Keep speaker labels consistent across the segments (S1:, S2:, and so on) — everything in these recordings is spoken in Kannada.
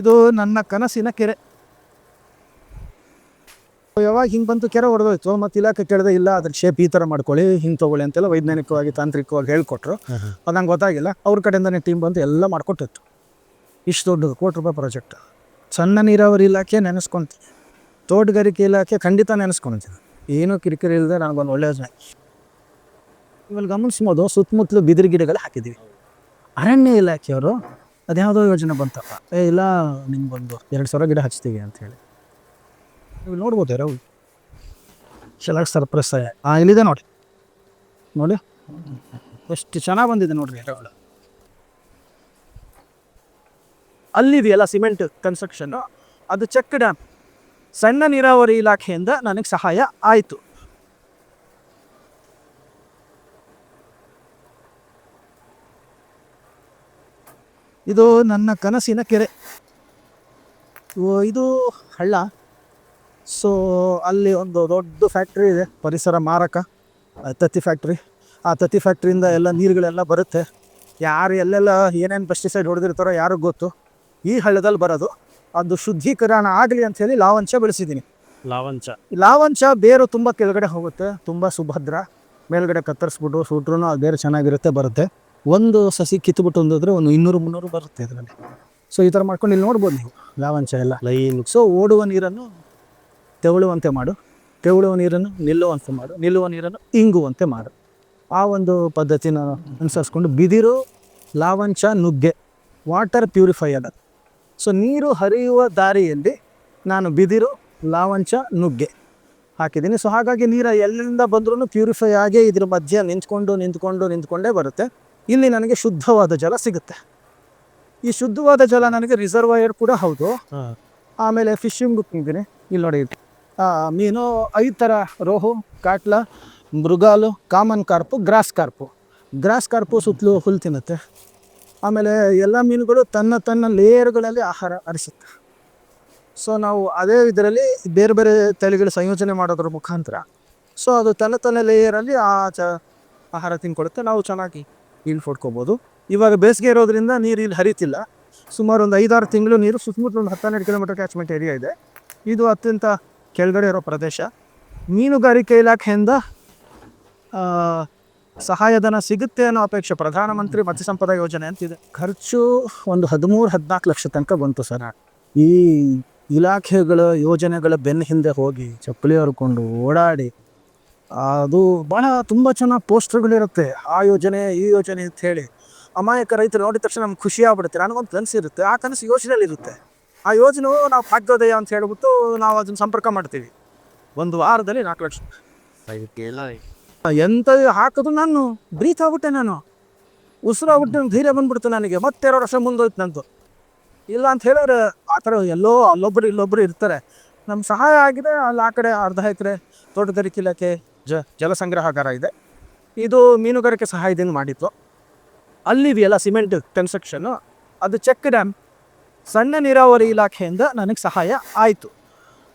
S1: ಇದು ನನ್ನ ಕನಸಿನ ಕೆರೆ. ಯಾವಾಗ ಹಿಂಗೆ ಬಂತು ಕೆರೆ ಹೊಡೆದೋಯ್ತು ಮತ್ತೆ ಇಲಾಖೆ ಕೇಳಿದೆ ಇಲ್ಲ ಅದ್ರ ಶೇಪ್ ಈ ಥರ ಮಾಡ್ಕೊಳ್ಳಿ ಹಿಂಗೆ ತೊಗೊಳ್ಳಿ ಅಂತೆಲ್ಲ ವೈಜ್ಞಾನಿಕವಾಗಿ ತಾಂತ್ರಿಕವಾಗಿ ಹೇಳ್ಕೊಟ್ರು. ಅದು ನಂಗೆ ಗೊತ್ತಾಗಿಲ್ಲ. ಅವ್ರ ಕಡೆಯಿಂದನೇ ಟೀಮ್ ಬಂದು ಎಲ್ಲ ಮಾಡ್ಕೊಟ್ಟಿತ್ತು. ಇಷ್ಟು ದೊಡ್ಡದು ಕೋಟಿ ರೂಪಾಯಿ ಪ್ರಾಜೆಕ್ಟ್ ಸಣ್ಣ ನೀರಾವರಿ ಇಲಾಖೆ ನೆನೆಸ್ಕೊಂತೀನಿ ತೋಟಗಾರಿಕೆ ಇಲಾಖೆ ಖಂಡಿತ ನೆನೆಸ್ಕೊಂತೀನಿ ಏನೂ ಕಿರಿಕಿರಿ ಇಲ್ಲದೆ ನನಗೊಂದು ಒಳ್ಳೆಯ ಯೋಜನೆ. ಇವಾಗ ಗಮನಿಸ್ಬೋದು ಸುತ್ತಮುತ್ತಲು ಬಿದಿರು ಗಿಡಗಳು ಹಾಕಿದ್ದೀವಿ ಅರಣ್ಯ ಇಲಾಖೆಯವರು ಅದ್ಯಾವುದೋ ಯೋಜನೆ ಬಂತಪ್ಪ ಏ, ಇಲ್ಲ, ನಿಮ್ಗೊಂದು ಎರಡು ಸಾವಿರ ಗಿಡ ಹಚ್ತೀವಿ ಅಂತ ಹೇಳಿ. ನೀವು ನೋಡ್ಬೋದು ಯಾರು ಚೆನ್ನಾಗಿ ಸರ್ಪ್ರೈಸ್ ಹಾಂ ಇಲ್ಲಿದೆ ನೋಡಿ. ನೋಡಿ. ಎಷ್ಟು ಚೆನ್ನಾಗಿ ಬಂದಿದೆ ನೋಡ್ರಿ ರೌಳು ಅಲ್ಲಿದೆಯಲ್ಲ ಸಿಮೆಂಟ್ ಕನ್ಸ್ಟ್ರಕ್ಷನ್ನು. ಅದು ಚೆಕ್ ಡ್ಯಾಮ್. ಸಣ್ಣ ನೀರಾವರಿ ಇಲಾಖೆಯಿಂದ ನನಗೆ ಸಹಾಯ ಆಯಿತು. ಇದು ನನ್ನ ಕನಸಿನ ಕೆರೆ. ಓ ಇದು ಹಳ್ಳ. ಸೊ ಅಲ್ಲಿ ಒಂದು ದೊಡ್ಡ ಫ್ಯಾಕ್ಟ್ರಿ ಇದೆ ಪರಿಸರ ಮಾರಕ ತತ್ತಿ ಫ್ಯಾಕ್ಟ್ರಿ. ಆ ತತ್ತಿ ಫ್ಯಾಕ್ಟ್ರಿಯಿಂದ ಎಲ್ಲ ನೀರುಗಳೆಲ್ಲ ಬರುತ್ತೆ. ಯಾರು ಎಲ್ಲೆಲ್ಲ ಏನೇನು ಪೆಸ್ಟಿಸೈಡ್ ಹೊಡೆದಿರ್ತಾರೋ ಯಾರಿಗೂ ಗೊತ್ತು. ಈ ಹಳ್ಳದಲ್ಲಿ ಬರೋದು. ಅದು ಶುದ್ಧೀಕರಣ ಆಗಲಿ ಅಂಥೇಳಿ ಲಾವಂಚ ಬೆಳೆಸಿದ್ದೀನಿ.
S2: ಲಾವಂಚ.
S1: ಲಾವಂಚ ಬೇರು ತುಂಬ ಕೆಳಗಡೆ ಹೋಗುತ್ತೆ ತುಂಬ ಸುಭದ್ರ. ಮೇಲ್ಗಡೆ ಕತ್ತರಿಸ್ಬಿಟ್ಟು ಸುಟ್ರೂ ಅದು ಬೇರೆ ಚೆನ್ನಾಗಿರುತ್ತೆ ಬರುತ್ತೆ. ಒಂದು ಸಸಿ ಕಿತ್ಬಿಟ್ಟು ಒಂದಿದ್ರೆ ಒಂದು ಇನ್ನೂರು ಮುನ್ನೂರು ಬರುತ್ತೆ ಅದರಲ್ಲಿ ಸೊ ಈ ಥರ ಮಾಡ್ಕೊಂಡು ಇಲ್ಲಿ ನೋಡ್ಬೋದು ನೀವು ಲಾವಂಚ ಎಲ್ಲ.
S2: ಲೈನ್.
S1: ಸೊ ಓಡುವ ನೀರನ್ನು ತೆವಳುವಂತೆ ಮಾಡು ತೆವಳುವ ನೀರನ್ನು ನಿಲ್ಲುವಂತೆ ಮಾಡು ನಿಲ್ಲುವ ನೀರನ್ನು ಇಂಗುವಂತೆ ಮಾಡು. ಆ ಒಂದು ಪದ್ಧತಿನ ಅನುಸರಿಸ್ಕೊಂಡು ಬಿದಿರು ಲಾವಂಚ ನುಗ್ಗೆ ವಾಟರ್ ಪ್ಯೂರಿಫೈಯರ್ ಅದು. ಸೊ ನೀರು ಹರಿಯುವ ದಾರಿಯಲ್ಲಿ ನಾನು ಬಿದಿರು ಲಾವಂಚ ನುಗ್ಗೆ ಹಾಕಿದ್ದೀನಿ. ಸೊ ಹಾಗಾಗಿ ನೀರು ಎಲ್ಲಿಂದ ಬಂದ್ರೂ ಪ್ಯೂರಿಫೈ ಆಗೇ ಇದ್ರ ಮಧ್ಯೆ ನಿಂತ್ಕೊಂಡು ನಿಂತ್ಕೊಂಡು ನಿಂತ್ಕೊಂಡೇ ಬರುತ್ತೆ. ಇಲ್ಲಿ ನನಗೆ ಶುದ್ಧವಾದ ಜಲ ಸಿಗುತ್ತೆ. ಈ ಶುದ್ಧವಾದ ಜಲ ನನಗೆ ರಿಸರ್ವಾಯರ್ ಕೂಡ ಹೌದು. ಆಮೇಲೆ ಫಿಶಿಂಗ್ ತಿಂತೀನಿ. ಇಲ್ಲಿ ನೋಡಿ. ಮೀನು ಐದು ಥರ rohu catla mrigal common carp grass carp. Grass carp ಸುತ್ತಲೂ ಹುಲ್ಲು ತಿನ್ನುತ್ತೆ. ಆಮೇಲೆ ಎಲ್ಲ ಮೀನುಗಳು ತನ್ನ ತನ್ನ ಲೇಯರ್ಗಳಲ್ಲಿ ಆಹಾರ ಅರಿಸುತ್ತೆ ಸೊ ನಾವು ಅದೇ ಇದರಲ್ಲಿ ಬೇರೆ ಬೇರೆ ತಲೆಗಳು ಸಂಯೋಜನೆ ಮಾಡೋದ್ರ ಮುಖಾಂತರ. ಸೊ ಅದು ತನ್ನ ತನ್ನ ಲೇಯರಲ್ಲಿ ಆ ಚ ಆಹಾರ ತಿನ್ಕೊಳುತ್ತೆ. ನಾವು ಚೆನ್ನಾಗಿ ಹೊಡ್ಕೋಬೋದು ಇವಾಗ ಬೇಸಿಗೆ ಇರೋದ್ರಿಂದ ನೀರು ಇಲ್ಲಿ ಹರಿತಿಲ್ಲ. ಸುಮಾರು ಒಂದು ಐದಾರು ತಿಂಗಳು ನೀರು ಸುತ್ತಮುತ್ತಲು ಒಂದು ಹತ್ತೆರಡು ಕಿಲೋಮೀಟರ್ ಕ್ಯಾಚ್ಮೆಂಟ್ ಏರಿಯಾ ಇದೆ. ಇದು ಅತ್ಯಂತ ಕೆಳಗಡೆ ಇರೋ ಪ್ರದೇಶ. ಮೀನುಗಾರಿಕೆ ಇಲಾಖೆಯಿಂದ ಸಹಾಯಧನ ಸಿಗುತ್ತೆ ಅನ್ನೋ ಅಪೇಕ್ಷೆ ಪ್ರಧಾನಮಂತ್ರಿ ಮತ್ಸ್ಯ ಸಂಪದ ಯೋಜನೆ ಅಂತಿದೆ ಖರ್ಚು ಒಂದು ಹದಿಮೂರು, ಹದಿನಾಲ್ಕು ಲಕ್ಷ ತನಕ ಬಂತು ಸರ್. ಈ ಇಲಾಖೆಗಳ ಯೋಜನೆಗಳ ಬೆನ್ನ ಹಿಂದೆ ಹೋಗಿ ಚಪ್ಪಲಿ ಹರ್ಕೊಂಡು ಓಡಾಡಿ ಅದು ಭಾಳ ತುಂಬ ಚೆನ್ನಾಗಿ ಪೋಸ್ಟರ್ಗಳಿರುತ್ತೆ ಆ ಯೋಜನೆ, ಈ ಯೋಜನೆ ಅಂತ ಹೇಳಿ. ಅಮಾಯಕ ರೈತರು ನೋಡಿದ ತಕ್ಷಣ ನಮ್ಗೆ ಖುಷಿ ಆಗ್ಬಿಡುತ್ತೆ. ನನಗೊಂದು ಕನಸು ಇರುತ್ತೆ. ಆ ಕನಸು ಯೋಜನೆಯಲ್ಲಿ ಇರುತ್ತೆ. ಆ ಯೋಜನೆ ನಾವು ಭಾಗ್ಯೋದಯ ಅಂತ ಹೇಳ್ಬಿಟ್ಟು ನಾವು ಅದನ್ನು ಸಂಪರ್ಕ ಮಾಡ್ತೀವಿ. ಒಂದು ವಾರದಲ್ಲಿ ನಾಲ್ಕು ಲಕ್ಷ ಎಂತ ಹಾಕಿದ್ರು ನಾನು? ಬ್ರೀತ್ ಆಗ್ಬಿಟ್ಟೆ ನಾನು. ಉಸಿರು ಆಗ್ಬಿಟ್ಟು ನಂಗೆ ಧೈರ್ಯ ಬಂದ್ಬಿಡ್ತು ನನಗೆ. ಮತ್ತೆ ಎರಡು ವರ್ಷ ಮುಂದೋಯ್ತು ನಂದು. ಇಲ್ಲ ಅಂತ ಹೇಳಿದ್ರೆ ಆ ಥರ ಎಲ್ಲೋ ಅಲ್ಲೊಬ್ಬರು ಇಲ್ಲೊಬ್ಬರು ಇರ್ತಾರೆ. ನಮ್ಮ ಸಹಾಯ ಆಗಿದೆ. ಅಲ್ಲಿ ಆ ಕಡೆ ಅರ್ಧ ಎಕರೆ ತೋಟಗಾರಿಕೆ ಇಲಾಖೆ ಜ ಜಲ ಸಂಗ್ರಹಾಗಾರ ಇದೆ. ಇದು ಮೀನುಗಾರಿಕೆ ಸಹಾಯದಿಂದ ಮಾಡಿತ್ತು ಅಲ್ಲಿದೆಯಲ್ಲ ಸಿಮೆಂಟ್ ಕನ್ಸ್ಟ್ರಕ್ಷನ್ನು ಅದು ಚೆಕ್ ಡ್ಯಾಮ್. ಸಣ್ಣ ನೀರಾವರಿ ಇಲಾಖೆಯಿಂದ ನನಗೆ ಸಹಾಯ ಆಯಿತು.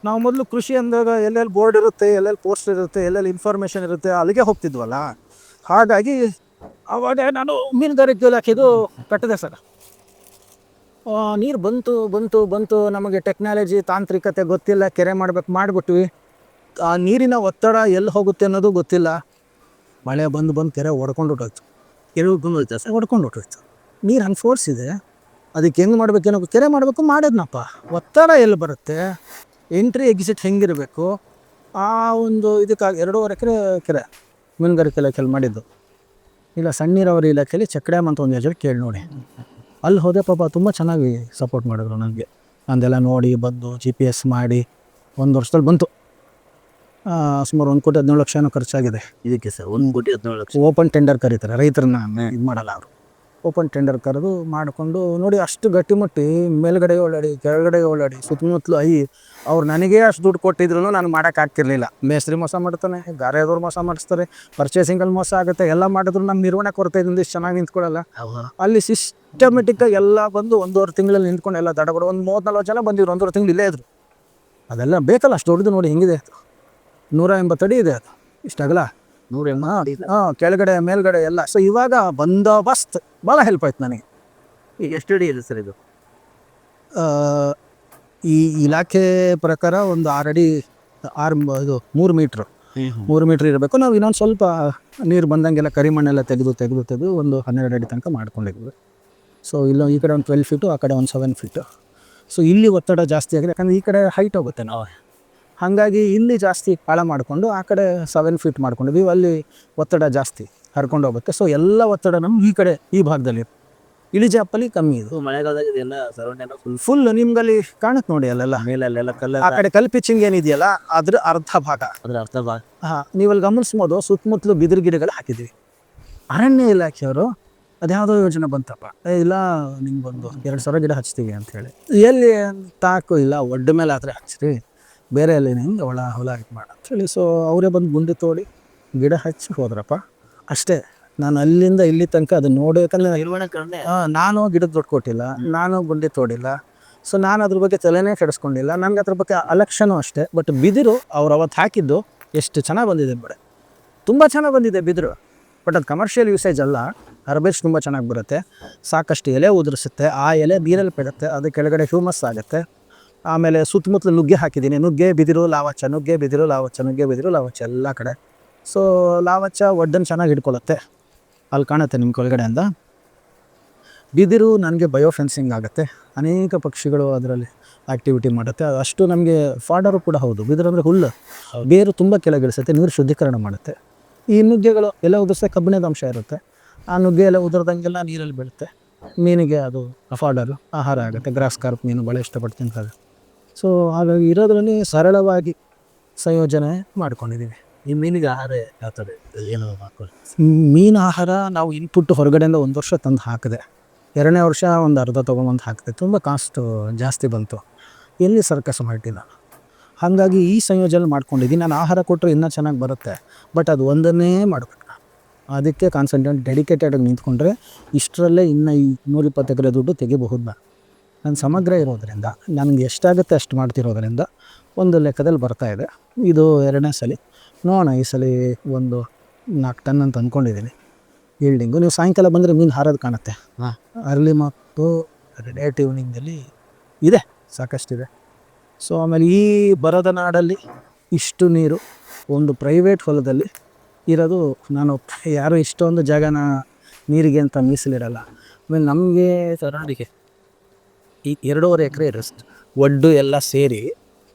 S1: ನಾವು ಮೊದಲು ಕೃಷಿ ಅಂದಾಗ ಎಲ್ಲೆಲ್ಲಿ ಬೋರ್ಡ್ ಇರುತ್ತೆ, ಎಲ್ಲೆಲ್ಲಿ ಪೋಸ್ಟ್ ಇರುತ್ತೆ, ಎಲ್ಲೆಲ್ಲಿ ಇನ್ಫಾರ್ಮೇಷನ್ ಇರುತ್ತೆ ಅಲ್ಲಿಗೆ ಹೋಗ್ತಿದ್ವಲ್ಲ. ಹಾಗಾಗಿ ಅವಾಗ ನಾನು ಮೀನುಗಾರಿಕೆ ಇಲಾಖೆದು ಕಟ್ಟಿದೆ ಸರ್. ನೀರು ಬಂತು ಬಂತು ಬಂತು. ನಮಗೆ ಟೆಕ್ನಾಲಜಿ ತಾಂತ್ರಿಕತೆ ಗೊತ್ತಿಲ್ಲ. ಕೆರೆ ಮಾಡ್ಬೇಕು ಮಾಡಿಬಿಟ್ವಿ. ಆ ನೀರಿನ ಒತ್ತಡ ಎಲ್ಲಿ ಹೋಗುತ್ತೆ ಅನ್ನೋದು ಗೊತ್ತಿಲ್ಲ. ಮಳೆ ಬಂದು ಬಂದು ಕೆರೆ ಹೊಡ್ಕೊಂಡು ಹೊಟ್ಟೋಯ್ತು ಕೆರೆ ಬಂದು ಜಾಸ್ತಿ ಹೊಡ್ಕೊಂಡು ಹೊಟ್ಟೋಯ್ತು ನೀರು ಹಂಗೆ ಫೋರ್ಸ್ ಇದೆ. ಅದಕ್ಕೆ ಹೆಂಗೆ ಮಾಡಬೇಕೇನೋ ಕೆರೆ ಮಾಡಬೇಕು ಮಾಡಿದ್ನಪ್ಪ. ಒತ್ತಡ ಎಲ್ಲಿ ಬರುತ್ತೆ? ಎಂಟ್ರಿ ಎಕ್ಸಿಟ್ ಹೆಂಗಿರಬೇಕು? ಆ ಒಂದು ಇದಕ್ಕಾಗಿ ಎರಡೂವರೆ ಎಕರೆ ಕೆರೆ ಮೀನುಗಾರಿಕೆ ಇಲಾಖೆಯಲ್ಲಿ ಮಾಡಿದ್ದು. ಇಲ್ಲ ಸಣ್ಣ ನೀರಾವರಿ ಇಲಾಖೆಯಲ್ಲಿ ಚೆಕ್ ಡ್ಯಾಮ್ ಅಂತ ಒಂದು ಯೋಜನೆ ಕೇಳಿ ನೋಡಿ. ಅಲ್ಲಿ ಹೋದೆ ಪಾಪ ತುಂಬ ಚೆನ್ನಾಗಿ ಸಪೋರ್ಟ್ ಮಾಡಿದ್ರು ನನಗೆ. ಅಂದೆಲ್ಲ ನೋಡಿ, ಬಂದು ಜಿ ಪಿ ಎಸ್ ಮಾಡಿ ಒಂದು ವರ್ಷದಲ್ಲಿ ಬಂತು. ಸುಮಾರು ಒಂದು ಕೋಟಿ ಹದಿನೇಳು ಲಕ್ಷ ಏನೋ ಖರ್ಚಾಗಿದೆ.
S2: ಇದಕ್ಕೆ ಸರ್ ಒಂದು ಕೋಟಿ ಹದಿನೇಳು ಲಕ್ಷ.
S1: ಓಪನ್ ಟೆಂಡರ್ ಕರೀತಾರೆ ರೈತರನ್ನ ಇದು ಮಾಡಲ್ಲ ಅವರು. ಓಪನ್ ಟೆಂಡರ್ ಕರೆದು ಮಾಡಿಕೊಂಡು ನೋಡಿ ಅಷ್ಟು ಗಟ್ಟಿಮುಟ್ಟಿ ಮೇಲ್ಗಡೆ ಓಡಾಡಿ ಕೆಳಗಡೆ ಓಡಾಡಿ ಸುತ್ತಮುತ್ತಲು ಐ ಅವ್ರು ನನಗೆ ಅಷ್ಟು ದುಡ್ಡು ಕೊಟ್ಟಿದ್ರು ನಾನು ಮಾಡೋಕ್ಕಾಗ್ತಿರ್ಲಿಲ್ಲ ಮೇಸ್ತ್ರಿ ಮೋಸ ಮಾಡ್ತಾನೆ ಗಾರೆಯದವ್ರು ಮೋಸ ಮಾಡಿಸ್ತಾರೆ ಪರ್ಚೇಸಿಂಗಲ್ಲಿ ಮೋಸ ಆಗುತ್ತೆ ಎಲ್ಲ ಮಾಡಿದ್ರು ನಮ್ಮ ನಿರ್ವಹಣೆ ಕೊರತೆ ಇದ್ರಿಂದ ಇಷ್ಟು ಚೆನ್ನಾಗಿ ನಿಂತ್ಕೊಳ್ಳಲ್ಲ ಅಲ್ಲಿ ಸಿಸ್ಟಮೆಟಿಕ್ಕಾಗಿ ಎಲ್ಲ ಬಂದು ಒಂದೂವರೆ ತಿಂಗಳಲ್ಲಿ ನಿಂತ್ಕೊಂಡು ಎಲ್ಲ ದಡಬಡ ಒಂದು ಮೂವತ್ತು ನಲ್ವತ್ತು ಜನ ಬಂದಿದ್ರು ಒಂದೂವರೆ ತಿಂಗಳು ಇಲ್ಲೇ ಇದ್ರು. ಅದೆಲ್ಲ ಬೇಕಲ್ಲ ಅಷ್ಟು ದೊಡ್ಡದು ನೋಡಿ ಹೆಂಗಿದೆ ನೂರ ಎಂಬತ್ತು ಅಡಿ ಇದೆ ಅದು. ಇಷ್ಟಾಗಲ್ಲ?
S2: ನೂರ
S1: ಹಾಂ ಕೆಳಗಡೆ ಮೇಲ್ಗಡೆ ಎಲ್ಲ. ಸೊ ಇವಾಗ ಬಂದೋಬಸ್ತ್ ಭಾಳ ಹೆಲ್ಪ್ ಆಯ್ತು ನನಗೆ.
S2: ಈಗ ಎಷ್ಟು ಅಡಿ ಇದೆ ಸರ್ ಇದು?
S1: ಈ ಇಲಾಖೆ ಪ್ರಕಾರ ಒಂದು ಆರು ಅಡಿ ಆರು ಇದು ಮೂರು ಮೀಟ್ರ್. ಮೂರು ಮೀಟ್ರ್ ಇರಬೇಕು. ನಾವು ಇನ್ನೊಂದು ಸ್ವಲ್ಪ ನೀರು ಬಂದಂಗೆಲ್ಲ ಕರಿಮಣ್ಣೆಲ್ಲ ತೆಗೆದು ತೆಗೆದು ತೆಗೆದು ಒಂದು ಹನ್ನೆರಡು ಅಡಿ ತನಕ ಮಾಡ್ಕೊಂಡಿದ್ವಿ ಸೊ ಇಲ್ಲ ಈ ಕಡೆ ಒಂದು ಟ್ವೆಲ್ ಫೀಟು ಆ ಕಡೆ ಒಂದು ಸೆವೆನ್ ಫೀಟು ಸೊ ಇಲ್ಲಿ ಒತ್ತಡ ಜಾಸ್ತಿ ಆಗಿದೆ. ಯಾಕಂದರೆ ಈ ಕಡೆ ಹೈಟ್ ಹೋಗುತ್ತೆ ನಾವು. ಹಾಗಾಗಿ ಇಲ್ಲಿ ಜಾಸ್ತಿ ಆಳ ಮಾಡಿಕೊಂಡು ಆ ಕಡೆ ಸೆವೆನ್ ಫೀಟ್ ಮಾಡ್ಕೊಂಡಿದ್ವಿ ಅಲ್ಲಿ ಒತ್ತಡ ಜಾಸ್ತಿ ಹರ್ಕೊಂಡು ಹೋಗುತ್ತೆ. ಸೊ ಎಲ್ಲ ಒತ್ತಡ ನಮ್ಗೆ ಈ ಕಡೆ ಈ ಭಾಗದಲ್ಲಿ ಇಳಿಜಾಪಲ್ಲಿ ಕಮ್ಮಿ ಇದು.
S2: ಮಳೆಗಾಲದಾಗ ಫುಲ್
S1: ಫುಲ್ ನಿಮ್ಗಲ್ಲಿ ಕಾಣುತ್ತೆ ನೋಡಿ ಅಲ್ಲೆಲ್ಲ.
S2: ಮೇಲೆಲ್ಲ ಕಲ್ಲ
S1: ಆ ಕಡೆ ಕಲ್ ಪಿಚ್ಚಿಂಗ್ ಏನಿದೆಯಲ್ಲ ಅದ್ರ ಅರ್ಧ ಭಾಗ.
S2: ಅದ್ರ ಅರ್ಧ ಭಾಗ.
S1: ಹಾಂ ನೀವಲ್ಲಿ ಗಮನಿಸ್ಬೋದು ಸುತ್ತಮುತ್ತಲು ಬಿದಿರು ಗಿಡಗಳು ಹಾಕಿದ್ವಿ ಅರಣ್ಯ ಇಲಾಖೆಯವರು ಅದ್ಯಾವುದೋ ಯೋಜನೆ ಬಂತಪ್ಪ? ಇಲ್ಲ ಇಲ್ಲ ನಿಮ್ಗೊಂದು ಎರಡು ಸಾವಿರ ಗಿಡ ಹಚ್ತೀವಿ ಅಂತ ಹೇಳಿ ಎಲ್ಲಿ ತಾಕು ಇಲ್ಲ ಒಡ್ಡ ಮೇಲೆ ಆದರೆ ಹಚ್ಚಿರಿ ಬೇರೆ ಅಲ್ಲಿ ಹಿಂಗೆ ಒಳ ಹೊಲ ಇದು ಮಾಡ ಅಂತೇಳಿ ಸೊ ಅವರೇ ಬಂದು ಗುಂಡಿ ತೋಡಿ ಗಿಡ ಹಚ್ಚಿ ಹೋದ್ರಪ್ಪ. ಅಷ್ಟೇ. ನಾನು ಅಲ್ಲಿಂದ ಇಲ್ಲಿ ತನಕ ಅದನ್ನ ನೋಡಬೇಕಂದ್ರೆ ನಾನು ಗಿಡದ ದೊಡ್ಡ ಕೊಟ್ಟಿಲ್ಲ. ನಾನು ಗುಂಡಿ ತೋಡಿಲ್ಲ. ಸೊ ನಾನು ಅದ್ರ ಬಗ್ಗೆ ತಲೆನೇ ಕೆಡಿಸ್ಕೊಂಡಿಲ್ಲ. ನನಗೆ ಅದ್ರ ಬಗ್ಗೆ ಅಲಕ್ಷನೂ ಅಷ್ಟೇ. ಬಟ್ ಬಿದಿರು ಅವ್ರು ಅವತ್ತು ಹಾಕಿದ್ದು ಎಷ್ಟು ಚೆನ್ನಾಗಿ ಬಂದಿದೆ ಬಡ. ತುಂಬ ಚೆನ್ನಾಗಿ ಬಂದಿದೆ ಬಿದಿರು. ಬಟ್ ಅದು ಕಮರ್ಷಿಯಲ್ ಯೂಸೇಜ್ ಅಲ್ಲ. ಅರ್ಬೇಜ್ ತುಂಬ ಚೆನ್ನಾಗಿ ಬರುತ್ತೆ. ಸಾಕಷ್ಟು ಎಲೆ ಉದುರಿಸುತ್ತೆ. ಆ ಎಲೆ ನೀರಲ್ಲಿ ಬಿಡುತ್ತೆ ಅದು ಕೆಳಗಡೆ ಹ್ಯೂಮಸ್ ಆಗುತ್ತೆ. ಆಮೇಲೆ ಸುತ್ತಮುತ್ತಲು ನುಗ್ಗೆ ಹಾಕಿದ್ದೀನಿ. ನುಗ್ಗೆ ಬಿದಿರು ಲಾವಚ್ಚ ನುಗ್ಗೆ ಬಿದಿರು ಲಾವಚ್ಚ ನುಗ್ಗೆ ಬಿದಿರು ಲಾವಚ್ಚ ಎಲ್ಲ ಕಡೆ. ಸೊ ಲಾವಚ್ಚ ಒಡ್ಡನ್ನು ಚೆನ್ನಾಗಿ ಹಿಡ್ಕೊಳ್ಳುತ್ತೆ ಅಲ್ಲಿ ಕಾಣುತ್ತೆ ನಿಮ್ಮ ಕೆಳಗಡೆಯಿಂದ. ಬಿದಿರು ನನಗೆ ಬಯೋ ಫೆನ್ಸಿಂಗ್ ಆಗುತ್ತೆ. ಅನೇಕ ಪಕ್ಷಿಗಳು ಅದರಲ್ಲಿ ಆ್ಯಕ್ಟಿವಿಟಿ ಮಾಡುತ್ತೆ. ಅದು ಅಷ್ಟು ನಮಗೆ ಫಾಡರು ಕೂಡ ಹೌದು. ಬಿದಿರು ಅಂದರೆ ಹುಲ್ಲು. ಬೇರು ತುಂಬ ಕೆಳಗಿಳಿಸುತ್ತೆ ನೀರು ಶುದ್ಧೀಕರಣ ಮಾಡುತ್ತೆ. ಈ ನುಗ್ಗೆಗಳು ಎಲ್ಲ ಉದುರಿಸ್ತೆ ಕಬ್ಬಿಣದ ಅಂಶ ಇರುತ್ತೆ. ಆ ನುಗ್ಗೆ ಎಲ್ಲ ಉದುರ್ದಂಗೆಲ್ಲ ನೀರಲ್ಲಿ ಬೀಳುತ್ತೆ. ಮೀನಿಗೆ ಅದು ಫಾಡರು ಆಹಾರ ಆಗುತ್ತೆ. ಗ್ರಾಸ್ ಕಾರ್ಪ್ ಮೀನು ಭಾಳ ಇಷ್ಟಪಟ್ಟು ತಿಂತಾರೆ. ಸೊ ಹಾಗಾಗಿ ಇರೋದ್ರಲ್ಲಿ ಸರಳವಾಗಿ ಸಂಯೋಜನೆ ಮಾಡ್ಕೊಂಡಿದ್ದೀವಿ
S2: ಈ ಮೀನಿಗೆ ಆಹಾರ ಯಾವ ಥರ ಏನು ಮಾಡ್ಕೊಳ್ಳಿ
S1: ಮೀನು ಆಹಾರ ನಾವು ಇನ್ಪುಟ್ ಹೊರಗಡೆಯಿಂದ ಒಂದು ವರ್ಷ ತಂದು ಹಾಕಿದೆ ಎರಡನೇ ವರ್ಷ ಒಂದು ಅರ್ಧ ತೊಗೊಂಬಂದು ಹಾಕಿದೆ ತುಂಬ ಕಾಸ್ಟು ಜಾಸ್ತಿ ಬಂತು. ಎಲ್ಲಿ ಸರ್ಕಸ್ ಮಾಡಿಲ್ಲ ಹಾಗಾಗಿ ಈ ಸಂಯೋಜನೆ ಮಾಡ್ಕೊಂಡಿದ್ದೀನಿ ನಾನು ಆಹಾರ ಕೊಟ್ಟರೆ ಇನ್ನೂ ಚೆನ್ನಾಗಿ ಬರುತ್ತೆ ಬಟ್ ಅದು ಒಂದನ್ನೇ ಮಾಡಬೇಕು ಅದಕ್ಕೆ ಕಾನ್ಸಂಟ್ರೇಟ್ ಡೆಡಿಕೇಟೆಡಾಗಿ ನಿಂತ್ಕೊಂಡ್ರೆ ಇಷ್ಟರಲ್ಲೇ ಇನ್ನೂ ಈ ನೂರಿಪ್ಪತ್ತು ಎಕರೆ ದುಡ್ಡು ತೆಗಿಬಹುದು. ನಾನು ನಾನು ಸಮಗ್ರ ಇರೋದರಿಂದ ನನಗೆ ಎಷ್ಟಾಗುತ್ತೆ ಅಷ್ಟು ಮಾಡ್ತಿರೋದರಿಂದ ಒಂದು ಲೆಕ್ಕದಲ್ಲಿ ಬರ್ತಾ ಇದೆ. ಇದು ಎರಡನೇ ಸಲ. ನೋಡೋಣ ಈ ಸಲ ಒಂದು ನಾಲ್ಕು ಟನ್ ಅಂತ ಅಂದ್ಕೊಂಡಿದ್ದೀನಿ ಈಲ್ಡಿಂಗು ನೀವು ಸಾಯಂಕಾಲ ಬಂದರೆ ಮೀನು ಹಾರೋದು ಕಾಣುತ್ತೆ.
S2: ಹಾಂ.
S1: ಅರ್ಲಿ ಮತ್ತು ಲೇಟ್ ಈವ್ನಿಂಗಲ್ಲಿ ಇದೆ ಸಾಕಷ್ಟಿದೆ. ಸೊ ಆಮೇಲೆ ಈ ಬರದ ನಾಡಲ್ಲಿ ಇಷ್ಟು ನೀರು ಒಂದು ಪ್ರೈವೇಟ್ ಹೊಲದಲ್ಲಿ ಇರೋದು ನಾನು ಯಾರು ಇಷ್ಟೊಂದು ಜಾಗನ ನೀರಿಗೆ ಅಂತ ಮೀಸಲಿಡಲ್ಲ. ಆಮೇಲೆ ನಮಗೆ
S2: ಸರೌಂಡಿಗೆ
S1: ಈ ಎರಡೂವರೆ ಎಕರೆ ಇರುತ್ತೆ ಒಡ್ಡು ಎಲ್ಲ ಸೇರಿ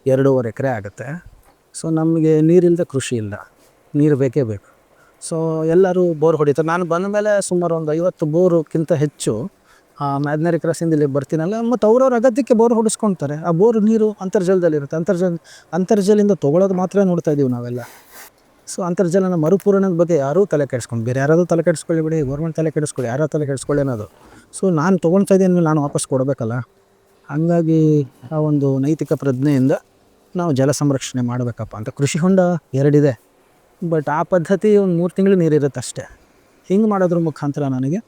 S1: ಎರಡೂವರೆ ಎಕರೆ ಆಗುತ್ತೆ. ಸೊ ನಮಗೆ ನೀರಿಲ್ಲದೆ ಕೃಷಿ ಇಲ್ಲ. ನೀರು ಬೇಕೇ ಬೇಕು. ಸೊ ಎಲ್ಲರೂ ಬೋರ್ ಹೊಡಿತಾರೆ ನಾನು ಬಂದ ಮೇಲೆ ಸುಮಾರು ಒಂದು ಐವತ್ತು ಬೋರುಕ್ಕಿಂತ ಹೆಚ್ಚು ಮ್ಯಾಗ್ನರಿ ಕ್ರಾಸಿಂದ ಇಲ್ಲಿ ಬರ್ತೀನಲ್ಲ, ಮತ್ತು ಅವ್ರವ್ರ ಅಗತ್ಯಕ್ಕೆ ಬೋರ್ ಹೊಡಿಸ್ಕೊಳ್ತಾರೆ ಆ ಬೋರ್ ನೀರು ಅಂತರ್ಜಲದಲ್ಲಿರುತ್ತೆ. ಅಂತರ್ಜಲ, ಅಂತರ್ಜಲದಿಂದ ತೊಗೊಳೋದು ಮಾತ್ರ ನೋಡ್ತಾ ಇದ್ದೀವಿ ನಾವೆಲ್ಲ. ಸೊ ಅಂತರ್ಜಲನ ಮರುಪೂರಣದ ಬಗ್ಗೆ ಯಾರೂ ತಲೆ ಕೆಡಿಸ್ಕೊಂಡು, ಬೇರೆ ಯಾರಾದರೂ ತಲೆ ಕೆಡಿಸ್ಕೊಳ್ಳಿ ಬಿಡಿ ಗೌರ್ಮೆಂಟ್ ತಲೆ ಕೆಡಿಸ್ಕೊಳ್ಳಿ ಯಾರೋ ತಲೆ ಕೆಡಿಸ್ಕೊಳ್ಳಿ ಅನ್ನೋದು. ಸೊ ನಾನು ತೊಗೊಳ್ತಾ ಇದ್ದೀನಿ ನಾನು ವಾಪಸ್ ಕೊಡಬೇಕಲ್ಲ? ಹಾಗಾಗಿ ಆ ಒಂದು ನೈತಿಕ ಪ್ರಜ್ಞೆಯಿಂದ ನಾವು ಜಲ ಸಂರಕ್ಷಣೆ ಮಾಡಬೇಕಪ್ಪ ಅಂತ. ಕೃಷಿ ಹೊಂಡ ಎರಡಿದೆ ಬಟ್ ಆ ಪದ್ಧತಿ ಒಂದು ಮೂರು ತಿಂಗಳು ನೀರಿರುತ್ತೆ ಅಷ್ಟೇ. ಹಿಂಗೆ ಮಾಡೋದ್ರ ಮುಖಾಂತರ ನನಗೆ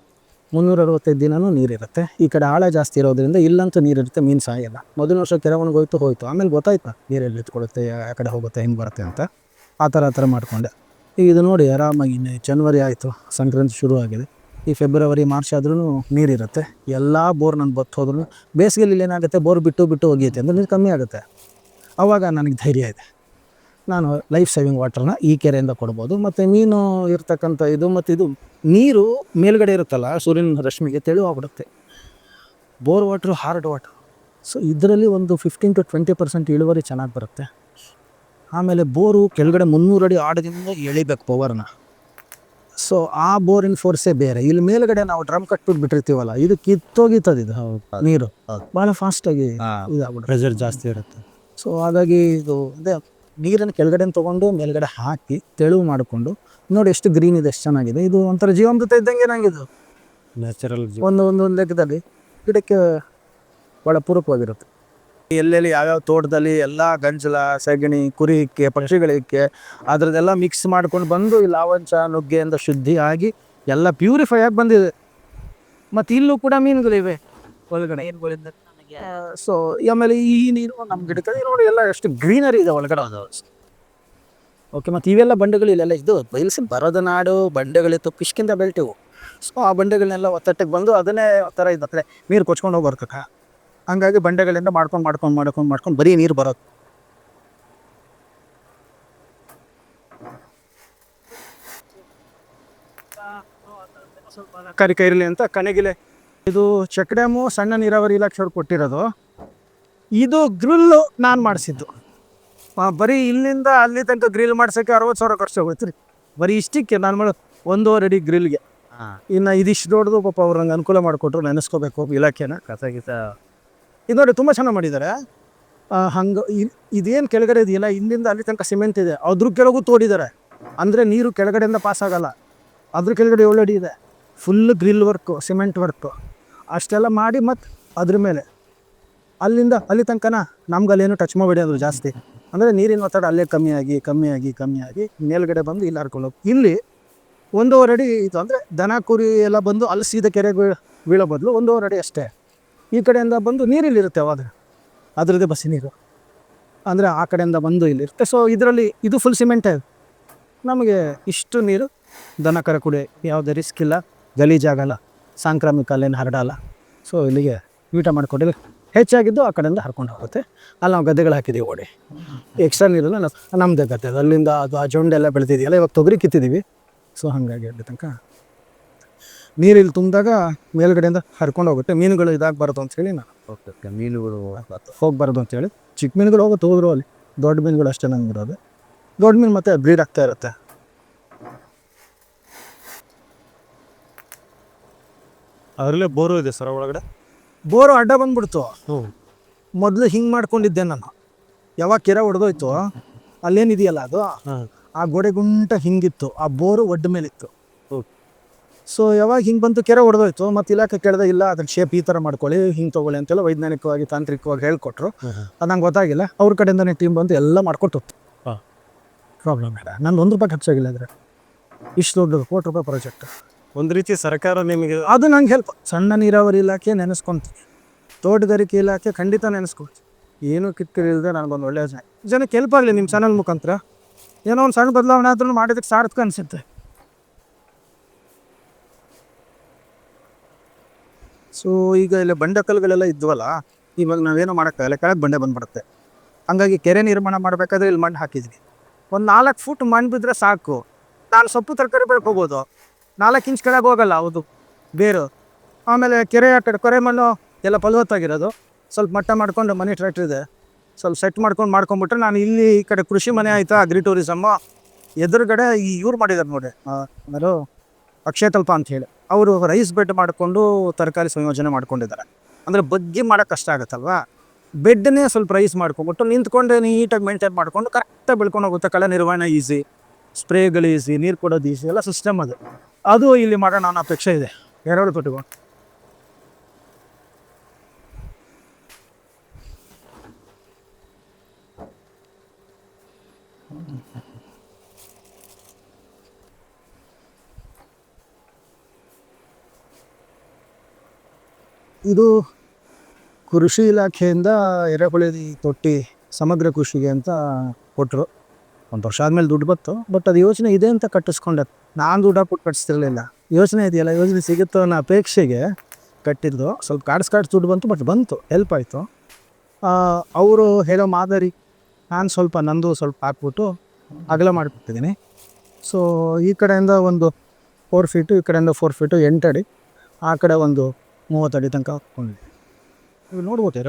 S1: ಮುನ್ನೂರ ಅರವತ್ತೈದು ದಿನವೂ ನೀರಿರುತ್ತೆ. ಈ ಕಡೆ ಆಳ ಜಾಸ್ತಿ ಇರೋದ್ರಿಂದ ಇಲ್ಲಂತೂ ನೀರಿರುತ್ತೆ, ಮೀನು ಸಾಯಲ್ಲ. ಮೊದಲನೇ ವರ್ಷ ಕೆರೆವನ್ಗೆ ಹೋಯ್ತು. ಹೋಯಿತು ಆಮೇಲೆ ಗೊತ್ತಾಯ್ತು ನೀರಲ್ಲಿ ಎತ್ಕೊಳುತ್ತೆ ಆ ಕಡೆ ಹೋಗುತ್ತೆ, ಹಿಂಗೆ ಬರುತ್ತೆ ಅಂತ. ಆ ಥರ ಆ ಥರ ಮಾಡಿಕೊಂಡೆ. ಈಗ ಇದು ನೋಡಿ ಆರಾಮಾಗಿ ಇನ್ನು ಜನ್ವರಿ ಆಯಿತು, ಸಂಕ್ರಾಂತಿ ಶುರು ಆಗಿದೆ ಈ ಫೆಬ್ರವರಿ ಮಾರ್ಚ್ ಆದ್ರೂ ನೀರಿರುತ್ತೆ ಎಲ್ಲ ಬೋರ್ ನಾನು ಬತ್ತು ಹೋದ್ರೂ ಬೇಸಿಗೆಲಿ ಏನಾಗುತ್ತೆ, ಬೋರ್ ಬಿಟ್ಟು ಬಿಟ್ಟು ಹೋಗಿಯುತ್ತೆ ಅಂದರೆ ನೀರು ಕಮ್ಮಿ ಆಗುತ್ತೆ. ಆವಾಗ ನನಗೆ ಧೈರ್ಯ ಇದೆ. ನಾನು ಲೈಫ್ ಸೇವಿಂಗ್ ವಾಟರ್ನ ಈ ಕೆರೆಯಿಂದ ಕೊಡ್ಬೋದು. ಮತ್ತು ಮೀನು ಇರ್ತಕ್ಕಂಥ ಇದು ಮತ್ತು ಇದು ನೀರು ಮೇಲ್ಗಡೆ ಇರುತ್ತಲ್ಲ, ಸೂರ್ಯನ ರಶ್ಮಿಗೆ ತೆಳುವಾಗ್ಬಿಡುತ್ತೆ bore water hard water so ಇದರಲ್ಲಿ ಒಂದು ಫಿಫ್ಟೀನ್ ಟು ಟ್ವೆಂಟಿ ಪರ್ಸೆಂಟ್ ಇಳುವರಿ ಚೆನ್ನಾಗಿ ಬರುತ್ತೆ. ಆಮೇಲೆ ಬೋರು ಕೆಳಗಡೆ ಮುನ್ನೂರು ಅಡಿ ಆಡದಿಂದ ಎಳಿಬೇಕು ಪವರ್ನ ಸೊ ಆ ಬೋರಿನ ಫೋರ್ಸೇ ಬೇರೆ. ಇಲ್ಲಿ ಮೇಲ್ಗಡೆ ನಾವು ಡ್ರಮ್ ಕಟ್ಬಿಟ್ಟು ಬಿಟ್ಟಿರ್ತೀವಲ್ಲ ಇದು ಕಿತ್ತೋಗಿತ್ತದ ಇದು. ನೀರು.
S2: ಬಹಳ
S1: ಭಾಳ ಫಾಸ್ಟಾಗಿ ಇದಾಗ್ಬಿಡುತ್ತೆ.
S2: ಪ್ರೆಷರ್ ಜಾಸ್ತಿ ಇರುತ್ತೆ.
S1: ಸೊ ಹಾಗಾಗಿ ಇದು ಅದೇ ನೀರನ್ನು ಕೆಳಗಡೆ ತಗೊಂಡು ಮೇಲ್ಗಡೆ ಹಾಕಿ ತೆಳುವು ಮಾಡಿಕೊಂಡು ನೋಡಿ ಎಷ್ಟು ಗ್ರೀನ್ ಇದೆ ಎಷ್ಟು ಚೆನ್ನಾಗಿದೆ. ಇದು ಒಂಥರ ಜೀವಂತತೆ ಇದ್ದಂಗೆ ಇದು
S2: ನ್ಯಾಚುರಲ್
S1: ಒಂದು ಒಂದು ಒಂದು ಲೆಕ್ಕದಲ್ಲಿ ಗಿಡಕ್ಕೆ ಭಾಳ ಪೂರಕವಾಗಿರುತ್ತೆ. ಎಲ್ಲೆಲ್ಲಿ ಯಾವ್ಯಾವ ತೋಟದಲ್ಲಿ ಎಲ್ಲ ಗಂಜಲ ಸಗಣಿ ಕುರಿ ಇಕ್ಕೆ ಪಕ್ಷಿಗಳಿಕ್ಕೆ ಅದರದೆಲ್ಲ ಮಿಕ್ಸ್ ಮಾಡ್ಕೊಂಡು ಬಂದು ಈ ಲಾವಂಚ ನುಗ್ಗೆಯಿಂದ ಶುದ್ಧಿ ಆಗಿ ಎಲ್ಲ ಪ್ಯೂರಿಫೈ ಆಗಿ ಬಂದಿದೆ. ಮತ್ತು ಇಲ್ಲೂ ಕೂಡ ಮೀನುಗಳಿವೆ ಒಳಗಡೆ. ಸೊ ಆಮೇಲೆ ಈ ನೀರು ನಮ್ಮ ಗಿಡಕ್ಕೆ ನೋಡಿ ಎಲ್ಲ ಎಷ್ಟು ಗ್ರೀನರಿ ಇದೆ ಒಳಗಡೆ. ಓಕೆ ಮತ್ತು ಇವೆಲ್ಲ ಬಂಡೆಗಳು ಇಲ್ಲೆಲ್ಲ ಇದು ಬಯಲ್ಸಿ ಬರದ ನಾಡು ಬಂಡೆಗಳಿತ್ತು ಕಿಷ್ಕಿಂದ ಬೆಳ್ತೀವು. ಸೊ ಆ ಬಂಡೆಗಳನ್ನೆಲ್ಲ ಒತ್ತಟ್ಟಿಗೆ ಬಂದು ಅದನ್ನೇ ಥರ ಇದು ನೀರು ಕೊಚ್ಕೊಂಡು ಹೋಗ್ಬರ್ಕಕ್ಕ ಹಂಗಾಗಿ ಬಂಡೆಗಳಿಂದ ಮಾಡ್ಕೊಂಡು ಮಾಡ್ಕೊಂಡು ಮಾಡ್ಕೊಂಡು ಮಾಡ್ಕೊಂಡು ಬರೀ ನೀರು ಬರೋದು. ಕರಿಕ ಇರಲಿ ಅಂತ ಕನೆಗಿಲೆ ಇದು ಚೆಕ್ ಡ್ಯಾಮು ಸಣ್ಣ ನೀರಾವರಿ ಇಲಾಖೆಯವ್ರು ಕೊಟ್ಟಿರೋದು. ಇದು ಗ್ರಿಲ್ಲು ನಾನು ಮಾಡಿಸಿದ್ದು. ಬರೀ ಇಲ್ಲಿಂದ ಅಲ್ಲಿ ತನಕ ಗ್ರಿಲ್ ಮಾಡ್ಸೋಕ್ಕೆ ಅರವತ್ತು ಸಾವಿರ ಖರ್ಚು ಹೋಗುತ್ತೆ ರೀ. ಬರೀ ಇಷ್ಟಕ್ಕೆ ನಾನು ಮಾಡೋ ಒಂದೂವರೆ ಅಡಿ ಗ್ರಿಲ್ಗೆ. ಇನ್ನು ಇದಿಷ್ಟು ದೊಡ್ಡದು ಪಾಪ ಅವ್ರು ನಂಗೆ ಅನುಕೂಲ ಮಾಡಿಕೊಟ್ರು ನೆನೆಸ್ಕೋಬೇಕು ಇಲಾಖೆನ.
S2: ಕಸ ಗಿಸ
S1: ಇದು ನೋಡಿ ತುಂಬ ಚೆನ್ನಾಗಿ ಮಾಡಿದ್ದಾರೆ. ಹಂಗೆ ಇದೇನು ಕೆಳಗಡೆ ಇದೆಯಲ್ಲ ಇಲ್ಲಿಂದ ಅಲ್ಲಿ ತನಕ ಸಿಮೆಂಟ್ ಇದೆ. ಅದ್ರ ಕೆಳಗೂ ತೋಡಿದ್ದಾರೆ. ಅಂದರೆ ನೀರು ಕೆಳಗಡೆಯಿಂದ ಪಾಸ್ ಆಗಲ್ಲ. ಅದ್ರ ಕೆಳಗಡೆ ಏಳು ಅಡಿ ಇದೆ. Full grill work cement work ಅಷ್ಟೆಲ್ಲ ಮಾಡಿ ಮತ್ತು ಅದ್ರ ಮೇಲೆ. ಅಲ್ಲಿಂದ, ಅಲ್ಲಿ ತನಕನ ನಮ್ಗೆ ಅಲ್ಲೇನು ಟಚ್ ಮಾಡಬೇಡಿ ಅಂದರು ಜಾಸ್ತಿ. ಅಂದರೆ ನೀರಿನ ಒತ್ತಡ ಅಲ್ಲೇ ಕಮ್ಮಿಯಾಗಿ ಕಮ್ಮಿಯಾಗಿ ಕಮ್ಮಿಯಾಗಿ ಮೇಲ್ಗಡೆ ಬಂದು ಇಲ್ಲಿ ಹರ್ಕೊಂಡು ಇಲ್ಲಿ ಒಂದೂವರೆ ಅಡಿ ಇತ್ತು. ಅಂದರೆ ದನ ಕುರಿ ಎಲ್ಲ ಬಂದು ಅಲ್ಲಿ ಸೀದ ಕೆರೆಗೆ ಬೀಳೋ ಬದಲು ಒಂದೂವರೆ ಅಡಿ ಅಷ್ಟೇ. ಈ ಕಡೆಯಿಂದ ಬಂದು ನೀರಿಲ್ಲಿರುತ್ತೆ ಅವಾಗ. ಅದರದ್ದೇ ಬಸಿ ನೀರು. ಅಂದರೆ ಆ ಕಡೆಯಿಂದ ಬಂದು ಇಲ್ಲಿರುತ್ತೆ ಸೊ ಇದರಲ್ಲಿ ಇದು ಫುಲ್ ಸಿಮೆಂಟೇ ನಮಗೆ ಇಷ್ಟು ನೀರು ದನ ಕರ ಕುಡಿ, ಯಾವುದೇ ರಿಸ್ಕ್ ಇಲ್ಲ. ಗಲೀಜಾಗಲ್ಲ ಸಾಂಕ್ರಾಮಿಕ ಅಲ್ಲೇನು ಹರಡಲ್ಲ. ಸೊ ಇಲ್ಲಿಗೆ ಊಟ ಮಾಡಿಕೊಂಡಿಲ್ಲ ಹೆಚ್ಚಾಗಿದ್ದು ಆ ಕಡೆಯಿಂದ ಹರ್ಕೊಂಡು ಹೋಗುತ್ತೆ. ಅಲ್ಲಿ ನಾವು ಗದ್ದೆಗಳು ಹಾಕಿದ್ದೀವಿ ಓಡಿ. ಎಕ್ಸ್ಟ್ರಾ ನೀರೆಲ್ಲ ನಮ್ಮದೇ ಗದ್ದೆ ಅಲ್ಲಿಂದ ಅದು ಆ ಜೊಂಡೆಲ್ಲ ಬೆಳೆದಿದೆಯಲ್ಲ, ಇವಾಗ ತೊಗರಿ ಕಿತ್ತಿದ್ದೀವಿ ಸೊ ಹಾಗಾಗಿ ಅಲ್ಲಿ ತನಕ ನೀರು ಇಲ್ಲಿ ತುಂಬಿದಾಗ ಮೇಲ್ಗಡೆಯಿಂದ ಹರ್ಕೊಂಡು ಹೋಗುತ್ತೆ. ಮೀನುಗಳು ಇದಾಗಬಾರ್ದು ಅಂತೇಳಿ ನಾನು
S2: ಓಕೆ ಓಕೆ ಮೀನುಗಳು
S1: ಹೋಗ್ಬಾರ್ದು. ಅಂತೇಳಿ ಚಿಕ್ಕ ಮೀನುಗಳು ಹೋಗುತ್ತೆ ಹೋದ್ರು ಅಲ್ಲಿ. ದೊಡ್ಡ ಮೀನುಗಳು ಅಷ್ಟೇ ನಂಗೆ ಇರೋದು. ದೊಡ್ಡ ಮೀನು ಮತ್ತೆ ಬ್ರೀಡ್ ಆಗ್ತಾ ಇರುತ್ತೆ.
S2: ಅದರಲ್ಲೇ ಬೋರು ಇದೆ ಸರ್ ಒಳಗಡೆ?
S1: ಬೋರು ಅಡ್ಡ ಬಂದ್ಬಿಡ್ತು.
S2: ಹ್ಞೂ.
S1: ಮೊದಲು ಹಿಂಗೆ ಮಾಡ್ಕೊಂಡಿದ್ದೆ ನಾನು. ಯಾವಾಗ ಕೆರೆ ಹೊಡೆದೋಯ್ತು ಅಲ್ಲೇನಿದೆಯಲ್ಲ ಅದು?
S2: ಹಾಂ.
S1: ಆ ಗೋಡೆ ಗುಂಟ ಹಿಂಗಿತ್ತು. ಆ ಬೋರು ಒಡ್ಡ ಮೇಲಿತ್ತು. ಸೊ ಯಾವಾಗ ಹಿಂಗೆ ಬಂತು ಕೆರೆ ಹೊಡೆದೋಯ್ತು ಮತ್ತು ಇಲಾಖೆ ಕೇಳಿದೆ ಇಲ್ಲ ಅದ್ರ ಶೇಪ್ ಈ ಥರ ಮಾಡ್ಕೊಳ್ಳಿ ಹಿಂಗೆ ತೊಗೊಳ್ಳಿ ಅಂತೆಲ್ಲ ವೈಜ್ಞಾನಿಕವಾಗಿ ತಾಂತ್ರಿಕವಾಗಿ ಹೇಳ್ಕೊಟ್ರು. ಅದು ನಂಗೆ ಗೊತ್ತಾಗಿಲ್ಲ. ಅವ್ರ ಕಡೆಯಿಂದನೇ ಟೀಮ್ ಬಂದು ಎಲ್ಲ ಮಾಡ್ಕೊಟ್ಟು
S2: ಹಾಂ.
S1: ಪ್ರಾಬ್ಲಮ್ ಇಲ್ಲ ನಂದು ಒಂದು ರೂಪಾಯಿ ಖರ್ಚಾಗಿಲ್ಲ ಅಂದರೆ ಇಷ್ಟು ದೊಡ್ಡ ಕೋಟಿ ರೂಪಾಯಿ ಪ್ರಾಜೆಕ್ಟ್
S2: ಒಂದು ರೀತಿ ಸರ್ಕಾರ ನಿಮಗೆ
S1: ಅದು ನಂಗೆ ಹೆಲ್ಪ್ ಸಣ್ಣ ನೀರಾವರಿ ಇಲಾಖೆ ನೆನೆಸ್ಕೊಂತೀನಿ ತೋಟಗಾರಿಕೆ ಇಲಾಖೆ ಖಂಡಿತ ನೆನೆಸ್ಕೊಳ್ತೀನಿ ಏನೂ ಕಿರಿಕಿರಿ ಇಲ್ಲದೆ ನನಗೊಂದು ಒಳ್ಳೆಯ ಜನ ಜನಕ್ಕೆ ಹೆಲ್ಪ್ ಆಗಲಿ ನಿಮ್ಮ ಚಾನಲ್ ಮುಖಾಂತರ. ಏನೋ ಒಂದು ಸಣ್ಣ ಬದಲಾವಣೆ ಆದ್ರೂ ಮಾಡಿದಕ್ಕೆ ಸಾರ್ಥಕ ಅನಿಸುತ್ತೆ. ಸೊ ಈಗ ಇಲ್ಲಿ ಬಂಡೆಕಲ್ಲುಗಳೆಲ್ಲ ಇದ್ವಲ್ಲ, ಇವಾಗ ನಾವೇನು ಮಾಡೋಕ್ಕಾಗಲ್ಲ, ಕೆಳಗೆ ಬಂಡೆ ಬಂದ್ಬಿಡುತ್ತೆ. ಹಂಗಾಗಿ ಕೆರೆ ನಿರ್ಮಾಣ ಮಾಡಬೇಕಾದ್ರೆ ಇಲ್ಲಿ ಮಣ್ಣು ಹಾಕಿದ್ವಿ. ಒಂದು ನಾಲ್ಕು ಫುಟ್ ಮಣ್ಣು ಬಿದ್ದರೆ ಸಾಕು. ನಾನು ಸೊಪ್ಪು ತರಕಾರಿ ಬೆಳ್ಕೊಬೋದು ನಾಲ್ಕು ಇಂಚ್ ಕೆಳಗೆ ಹೋಗಲ್ಲ, ಹೌದು, ಬೇರು. ಆಮೇಲೆ ಕೆರೆ ಆ ಕಡೆ ಕೊರೆ ಮಣ್ಣು ಎಲ್ಲ ಫಲವತ್ತಾಗಿರೋದು. ಸ್ವಲ್ಪ ಮಟ್ಟ ಮಾಡ್ಕೊಂಡು ಮನೆ ಟ್ರ್ಯಾಕ್ಟ್ರ್ ಇದೆ. ಸ್ವಲ್ಪ ಸೆಟ್ ಮಾಡ್ಕೊಂಡು ಮಾಡ್ಕೊಂಬಿಟ್ರೆ ನಾನು ಇಲ್ಲಿ ಈ ಕಡೆ ಕೃಷಿ ಮನೆ ಆಯಿತಾ ಅಗ್ರಿ ಟೂರಿಸಮ್ಮು ಎದುರುಗಡೆ ಈ ಇವ್ರು ಮಾಡಿದ್ದಾರೆ ನೋಡಿ ಯಾರು? ಅಕ್ಷಯತಲ್ಪ ಅಂತ ಹೇಳಿ ಅವರು ರೈಸ್ ಬೆಡ್ ಮಾಡಿಕೊಂಡು ತರಕಾರಿ ಸಂಯೋಜನೆ ಮಾಡ್ಕೊಂಡಿದ್ದಾರೆ. ಅಂದರೆ ಬಗ್ಗಿ ಮಾಡೋಕೆ ಕಷ್ಟ ಆಗುತ್ತಲ್ವಾ? ಬೆಡ್ನೇ ಸ್ವಲ್ಪ ರೈಸ್ ಮಾಡ್ಕೊಂಬಿಟ್ಟು ನಿಂತ್ಕೊಂಡೆ ನೀಟಾಗಿ ಮೇಂಟೈನ್ ಮಾಡಿಕೊಂಡು ಕರೆಕ್ಟಾಗಿ ಬೆಳ್ಕೊಂಡು ಹೋಗುತ್ತೆ. ಕಳೆ ನಿರ್ವಹಣೆ ಈಸಿ, ಸ್ಪ್ರೇಗಳು ಈಸಿ, ನೀರು ಕೊಡೋದು ಈಸಿ, ಎಲ್ಲ ಸಿಸ್ಟಮ್ ಅದು. ಅದು ಇಲ್ಲಿ ಮಾಡೋಣ ಅನ್ನೋ ಅಪೇಕ್ಷೆ ಇದೆ. ಎರಡು ತೊಟ್ಟಿಗೂ? ಇದು ಕೃಷಿ ಇಲಾಖೆಯಿಂದ ಎರೆಹುಳಿ ತೊಟ್ಟಿ ಸಮಗ್ರ ಕೃಷಿಗೆ ಅಂತ ಕೊಟ್ಟರು ಒಂದು ವರ್ಷ ಆದಮೇಲೆ ದುಡ್ಡು ಬಂತು. ಬಟ್ ಅದು ಯೋಚನೆ ಇದೆ ಅಂತ ಕಟ್ಟಿಸ್ಕೊಂಡೆ. ನಾನು ದುಡ್ಡು ಹಾಕ್ಬಿಟ್ಟು ಕಟ್ಟಿಸ್ತಿರ್ಲಿಲ್ಲ. ಯೋಚನೆ ಇದೆಯಲ್ಲ ಯೋಜನೆ ಸಿಗುತ್ತೋ ಅನ್ನೋ ಅಪೇಕ್ಷೆಗೆ ಕಟ್ಟಿದ್ದು. ಸ್ವಲ್ಪ ಕಾಡ್ಸ್ ಕಾಡ್ಸ್ ದುಡ್ಡು ಬಂತು ಬಟ್ ಬಂತು. ಹೆಲ್ಪ್ ಆಯಿತು. ಅವರು ಹೇಳೋ ಮಾದರಿ ನಾನು ಸ್ವಲ್ಪ ನಂದು ಸ್ವಲ್ಪ ಹಾಕ್ಬಿಟ್ಟು ಅಗಲ ಮಾಡಿಬಿಟ್ಟಿದ್ದೀನಿ. ಸೊ ಈ ಕಡೆಯಿಂದ ಒಂದು ಫೋರ್ ಫೀಟು ಈ ಕಡೆಯಿಂದ ಫೋರ್ ಫೀಟು ಎಂಟು ಅಡಿ ಆ ಕಡೆ ಒಂದು ಮೂವತ್ತು ಅಡಿ ತನಕ ಹಾಕ್ಕೊಂಡಿದ್ದೀನಿ ನೀವು ನೋಡ್ಬೋತೀರ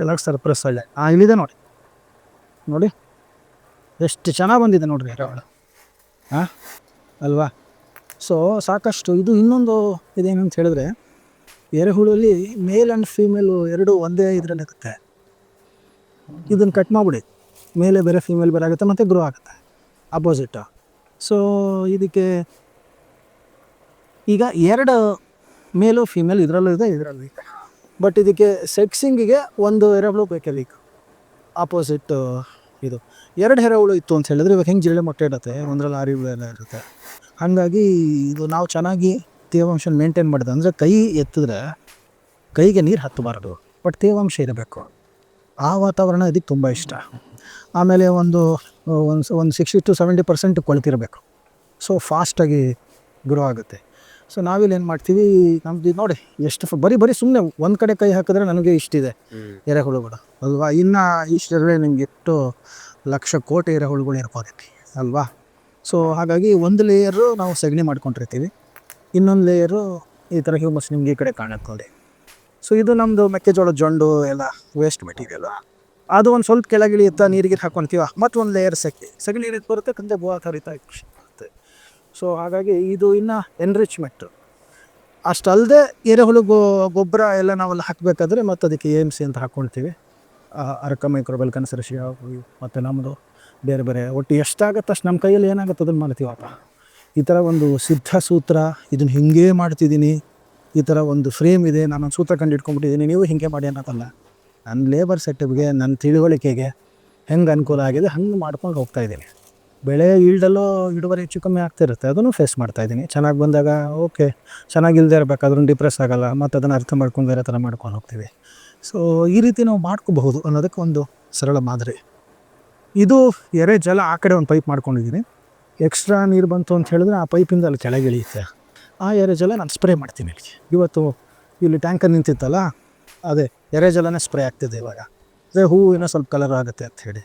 S1: ಎಲ್ಲ ಸರ್ಪ್ರೈಸ್ ಒಳ್ಳೆ. ಹಾಂ ಇಲ್ಲಿದೆ ನೋಡಿ. ನೋಡಿ. ಎಷ್ಟು ಚೆನ್ನಾಗಿ ಬಂದಿದೆ ನೋಡಿರಿ ಎರೆಹುಳು ಹಾಂ ಅಲ್ವಾ? ಸೊ ಸಾಕಷ್ಟು ಇದು ಇನ್ನೊಂದು ಇದೇನಂತ ಹೇಳಿದ್ರೆ, ಎರೆಹುಳಲ್ಲಿ ಮೇಲ್ ಆ್ಯಂಡ್ ಫೀಮೇಲು ಎರಡು ಒಂದೇ ಇದರಲ್ಲಿ ಇರುತ್ತೆ. ಇದನ್ನು ಕಟ್ ಮಾಡಿಬಿಡಿ. ಮೇಲೆ ಬೇರೆ ಫೀಮೇಲ್ ಬೇರೆ ಆಗುತ್ತೆ, ಮತ್ತು ಗ್ರೋ ಆಗುತ್ತೆ. ಅಪೋಸಿಟ್ ಸೊ ಇದಕ್ಕೆ ಈಗ ಎರಡು ಮೇಲು ಫೀಮೇಲ್ ಇದರಲ್ಲೂ ಇದೆ ಇದರಲ್ಲೂ ಇದೆ. ಬಟ್ ಇದಕ್ಕೆ ಸೆಕ್ಸಿಂಗಿಗೆ ಒಂದು ಎರೆಹುಳು ಬೇಕಲ್ಲ ಈಗ ಆಪೋಸಿಟ್ ಇದು. ಎರಡು ಹೆರವಳು ಇತ್ತು ಅಂತ ಹೇಳಿದ್ರೆ ಇವಾಗ ಹೆಂಗೆ ಜಿರಳೆ ಮೊಟ್ಟೆ ಇಡತ್ತೆ? ಒಂದರಲ್ಲಿ ಆರಿ ಎಲ್ಲ ಇರುತ್ತೆ. ಹಾಗಾಗಿ ಇದು ನಾವು ಚೆನ್ನಾಗಿ ತೇವಾಂಶನ ಮೇಂಟೈನ್ ಮಾಡಿದೆ ಅಂದರೆ ಕೈ ಎತ್ತಿದ್ರೆ ಕೈಗೆ ನೀರು ಹತ್ತಬಾರ್ದು. ಬಟ್ ತೇವಾಂಶ ಇರಬೇಕು. ಆ ವಾತಾವರಣ ಇದಕ್ಕೆ ತುಂಬ ಇಷ್ಟ. ಆಮೇಲೆ ಒಂದು ಒಂದು ಒಂದು ಸಿಕ್ಸ್ಟಿ ಟು ಸೆವೆಂಟಿ ಪರ್ಸೆಂಟ್ ಕೊಳ್ತಿರಬೇಕು. ಸೊ ಫಾಸ್ಟಾಗಿ ಗ್ರೋ ಆಗುತ್ತೆ. ಸೊ ನಾವಿಲ್ಲಿ ಏನು ಮಾಡ್ತೀವಿ ನಮ್ದು ಇದು ನೋಡಿ ಎಷ್ಟು ಬರೀ ಬರೀ ಸುಮ್ಮನೆ ಒಂದು ಕಡೆ ಕೈ ಹಾಕಿದ್ರೆ ನನಗೆ ಇಷ್ಟಿದೆ. ಎರೆಹುಳುಗಳು. ಅಲ್ವಾ? ಇನ್ನು ಇಷ್ಟರಲ್ಲೇ ನಿಮ್ಗೆ ಎಷ್ಟು ಲಕ್ಷ ಕೋಟಿ ಎರೆಹುಳುಗಳು ಇರ್ಬೋದೈತಿ ಅಲ್ವಾ? ಸೊ ಹಾಗಾಗಿ ಒಂದು ಲೇಯರು ನಾವು ಸಗಣಿ ಮಾಡ್ಕೊಂಡಿರ್ತೀವಿ. ಇನ್ನೊಂದು ಲೇಯರು ಈ ಥರ ಹ್ಯೂಮಸ್ ನಿಮ್ಗೆ ಈ ಕಡೆ ಕಾಣುತ್ತೆ ನೋಡಿ. ಸೊ ಇದು ನಮ್ಮದು ಮೆಕ್ಕೆಜೋಳ ಜೊಂಡು ಎಲ್ಲ ವೇಸ್ಟ್ ಮೆಟೀರಿಯಲ್ ಅದು ಒಂದು ಸ್ವಲ್ಪ ಕೆಳಗಿಳಿಯುತ್ತಾ ನೀರಿಗೆ ಹಾಕ್ಕೊತೀವ ಮತ್ತೊಂದು ಒಂದು ಲೇಯರ್ ಸೆಕೆ ಸಗಣಿ ನೀರಿಗೆ ಬರುತ್ತೆ ಕಂದೆ ಬೋ ಕರಿತಾ ಖುಷಿ ಆಗುತ್ತೆ ಸೊ ಹಾಗಾಗಿ ಇದು ಇನ್ನು ಎನ್ರಿಚ್ಮೆಂಟ್ ಅಷ್ಟಲ್ಲದೆ ಎರೆಹುಳು ಗೋ, ಗೊಬ್ಬರ ಎಲ್ಲ ನಾವೆಲ್ಲ ಹಾಕಬೇಕಾದ್ರೆ ಮತ್ತು ಅದಕ್ಕೆ ಎ ಎಂ ಸಿ ಅಂತ ಹಾಕ್ಕೊಳ್ತೀವಿ ಅರಕ ಮೈಕ್ರೋಬಲ್ ಕನ್ಸರ್ಷಿಯ ಮತ್ತು ನಮ್ಮದು ಬೇರೆ ಬೇರೆ. ಒಟ್ಟು ಎಷ್ಟಾಗತ್ತೆ ಅಷ್ಟು ನಮ್ಮ ಕೈಯಲ್ಲಿ ಏನಾಗುತ್ತೆ ಅದನ್ನು ಮಾಡ್ತೀವಪ್ಪ ಈ ಥರ ಒಂದು ಸಿದ್ಧ ಸೂತ್ರ ಇದನ್ನು ಹಿಂಗೇ ಮಾಡ್ತಿದ್ದೀನಿ. ಈ ಥರ ಒಂದು ಫ್ರೇಮ್ ಇದೆ, ನಾನೊಂದು ಸೂತ್ರ ಕಂಡು ಇಟ್ಕೊಂಡ್ಬಿಟ್ಟಿದ್ದೀನಿ ನೀವು ಹಿಂಗೆ ಮಾಡಿ ಅನ್ನೋದಲ್ಲ. ನನ್ನ ಲೇಬರ್ ಸೆಟಪ್ಗೆ ನನ್ನ ತಿಳುವಳಿಕೆಗೆ ಹೆಂಗೆ ಅನುಕೂಲ ಆಗಿದೆ ಹಂಗೆ ಮಾಡ್ಕೊಂಡು ಹೋಗ್ತಾ ಇದ್ದೀನಿ. ಬೆಳೆ ಈಲ್ಡಲ್ಲೂ ಇಳುವರಿ ಹೆಚ್ಚು ಕಮ್ಮಿ ಆಗ್ತಿರುತ್ತೆ ಅದನ್ನು ಫೇಸ್ ಮಾಡ್ತಾ ಇದ್ದೀನಿ. ಚೆನ್ನಾಗಿ ಬಂದಾಗ ಓಕೆ ಚೆನ್ನಾಗಿಲ್ಲದೆ ಇರಬೇಕಾದ್ರೂ ಡಿಪ್ರೆಸ್ ಆಗಲ್ಲ, ಮತ್ತು ಅದನ್ನು ಅರ್ಥ ಮಾಡ್ಕೊಂಡು ಬೇರೆ ಥರ ಮಾಡ್ಕೊಂಡು ಹೋಗ್ತೀವಿ. ಸೊ ಈ ರೀತಿ ನಾವು ಮಾಡ್ಕೋಬಹುದು ಅನ್ನೋದಕ್ಕೆ ಒಂದು ಸರಳ ಮಾದರಿ. ಇದು ಎರೆ, ಜಲ, ಆ ಕಡೆ ಒಂದು ಪೈಪ್ ಮಾಡ್ಕೊಂಡಿದ್ದೀನಿ. ಎಕ್ಸ್ಟ್ರಾ ನೀರು ಬಂತು ಅಂತ ಹೇಳಿದ್ರೆ ಆ ಪೈಪಿಂದ ಅಲ್ಲಿ ಕೆಳಗೆ ಇಳಿಯುತ್ತೆ. ಆ ಎರೆ ಜಲ ನಾನು ಸ್ಪ್ರೇ ಮಾಡ್ತೀನಿ ಇಲ್ಲಿ ಇವತ್ತು ಇಲ್ಲಿ ಟ್ಯಾಂಕರ್ ನಿಂತಿತ್ತಲ್ಲ, ಅದೇ ಎರೆ ಜಲನೇ ಸ್ಪ್ರೇ ಆಗ್ತಿದೆ ಇವಾಗ. ಅದೇ ಹೂವಿನ ಸ್ವಲ್ಪ ಕಲರ್ ಆಗುತ್ತೆ ಅಂತ ಹೇಳಿ.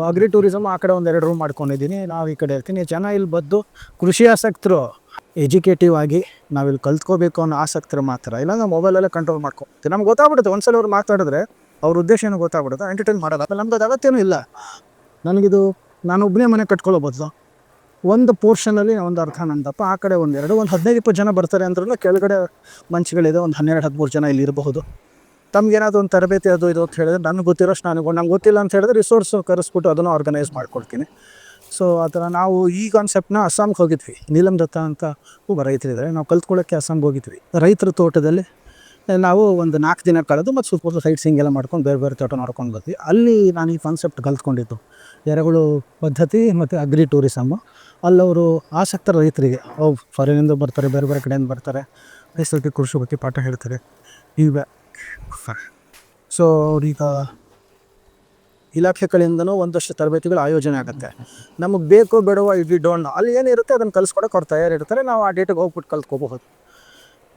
S1: ಅಗ್ರಿ ಟೂರಿಸಮ್ ಆ ಕಡೆ ಒಂದು ಎರಡು ರೂಮ್ ಮಾಡ್ಕೊಂಡಿದ್ದೀನಿ. ನಾವು ಈ ಕಡೆ ಇರ್ತೀನಿ. ಜನ ಇಲ್ಲಿ ಬದ್ದು ಕೃಷಿ ಆಸಕ್ತರು ಎಜುಕೇಟಿವ್ ಆಗಿ ನಾವಿಲ್ಲಿ ಕಲ್ತ್ಕೋಬೇಕು ಅನ್ನೋ ಆಸಕ್ತರು ಮಾತ್ರ. ಇಲ್ಲ ನಾವು ಮೊಬೈಲಲ್ಲೇ ಕಂಟ್ರೋಲ್ ಮಾಡ್ಕೊತೀವಿ ನಮ್ಗೆ ಗೊತ್ತಾಗ್ಬಿಡುತ್ತೆ. ಒಂದ್ಸಲ ಅವ್ರು ಮಾತಾಡಿದ್ರೆ ಅವ್ರ ಉದ್ದೇಶ ಏನು ಗೊತ್ತಾಗ್ಬಿಡುತ್ತೆ. ಎಂಟರ್ಟೈನ್ ಮಾಡೋದು? ಆಮೇಲೆ ನಮ್ದು ಅದು ಅಗತ್ಯನೂ ಇಲ್ಲ. ನನಗಿದು, ನಾನು ಒಬ್ಬನೇ ಮನೆ ಕಟ್ಕೊಳ್ಳೋ ಬದಲು. ಒಂದು ಪೋರ್ಷನಲ್ಲಿ ಒಂದು ಅರ್ಧ ನಂದಪ್ಪ. ಆ ಕಡೆ ಒಂದೆರಡು, ಒಂದು ಹದಿನೈದು, ಇಪ್ಪತ್ತು ಜನ ಬರ್ತಾರೆ ಅಂದ್ರೂ ಕೆಳಗಡೆ ಮಂಚಗಳಿದೆ. ಒಂದು ಹನ್ನೆರಡು, ಹದಿಮೂರು ಜನ ಇಲ್ಲಿ ಇರಬಹುದು. ತಮ್ಗೇನಾದ್ರು ಒಂದು ತರಬೇತಿ ಅದು ಇದು ಅಂತ ಹೇಳಿದ್ರೆ ನನಗೆ ಗೊತ್ತಿರೋಷ್ಟು ನನಗೆ ನಂಗೆ ಗೊತ್ತಿಲ್ಲ ಅಂತ ಹೇಳಿದ್ರೆ ರಿಸೋರ್ಸ್ ಕರೆಸ್ಬಿಟ್ಟು ಅದನ್ನು ಆರ್ಗನೈಸ್ ಮಾಡ್ಕೊಡ್ತೀನಿ ಸೊ ಆ ಥರ ನಾವು ಈ ಕಾನ್ಸೆಪ್ಟ್ನ ಅಸ್ಸಾಂಗೆ ಹೋಗಿದ್ವಿ. ನೀಲಂ ದತ್ತ ಅಂತ ಒಬ್ಬ ರೈತರಿದ್ದಾರೆ ನಾವು ಕಲ್ತ್ಕೊಳ್ಳೋಕ್ಕೆ ಅಸ್ಸಾಂಗೆ ಹೋಗಿದ್ವಿ. ರೈತರ ತೋಟದಲ್ಲಿ ನಾವು ಒಂದು ನಾಲ್ಕು ದಿನ ಕಳೆದು ಮತ್ತು ಸುತ್ತಮುತ್ತ ಸೈಟ್ ಸೀಂಗ್ ಎಲ್ಲ ಮಾಡ್ಕೊಂಡು ಬೇರೆ ಬೇರೆ ತೋಟ ನೋಡ್ಕೊಂಡು ಬರ್ತೀವಿ ಅಲ್ಲಿ ನಾನು ಈ ಕಾನ್ಸೆಪ್ಟ್ ಕಲ್ತ್ಕೊಂಡಿದ್ದು. ಎರೆಗಳು ಪದ್ಧತಿ ಮತ್ತು ಅಗ್ರಿ ಟೂರಿಸಮ್ಮು ಅಲ್ಲವರು ಆಸಕ್ತ ರೈತರಿಗೆ ಅವು ಫಾರಿನಿಂದ ಬರ್ತಾರೆ, ಬೇರೆ ಬೇರೆ ಕಡೆಯಿಂದ ಬರ್ತಾರೆ ರೈತರಿಗೆ ಕೃಷಿ ಬಗ್ಗೆ ಪಾಠ ಹೇಳ್ತಾರೆ. ಈಗ ಸೊ ಅವ್ರೀಗ ಇಲಾಖೆ ಕಡೆಯಿಂದನೂ ಒಂದಷ್ಟು ತರಬೇತಿಗಳು ಆಯೋಜನೆ ಆಗುತ್ತೆ. ನಮಗೆ ಬೇಕು, ಬೇಡವ ಇಡ್ಲಿ ಡೋನ್ ಅಲ್ಲಿ ಏನಿರುತ್ತೆ ಅದನ್ನು ಕಲಿಸ್ಕೊಡಕ್ಕೆ ಅವ್ರು ತಯಾರಿರ್ತಾರೆ. ನಾವು ಆ ಡೇಟಿಗೆ ಹೋಗ್ಬಿಟ್ಟು ಕಲ್ತ್ಕೋಬಹುದು.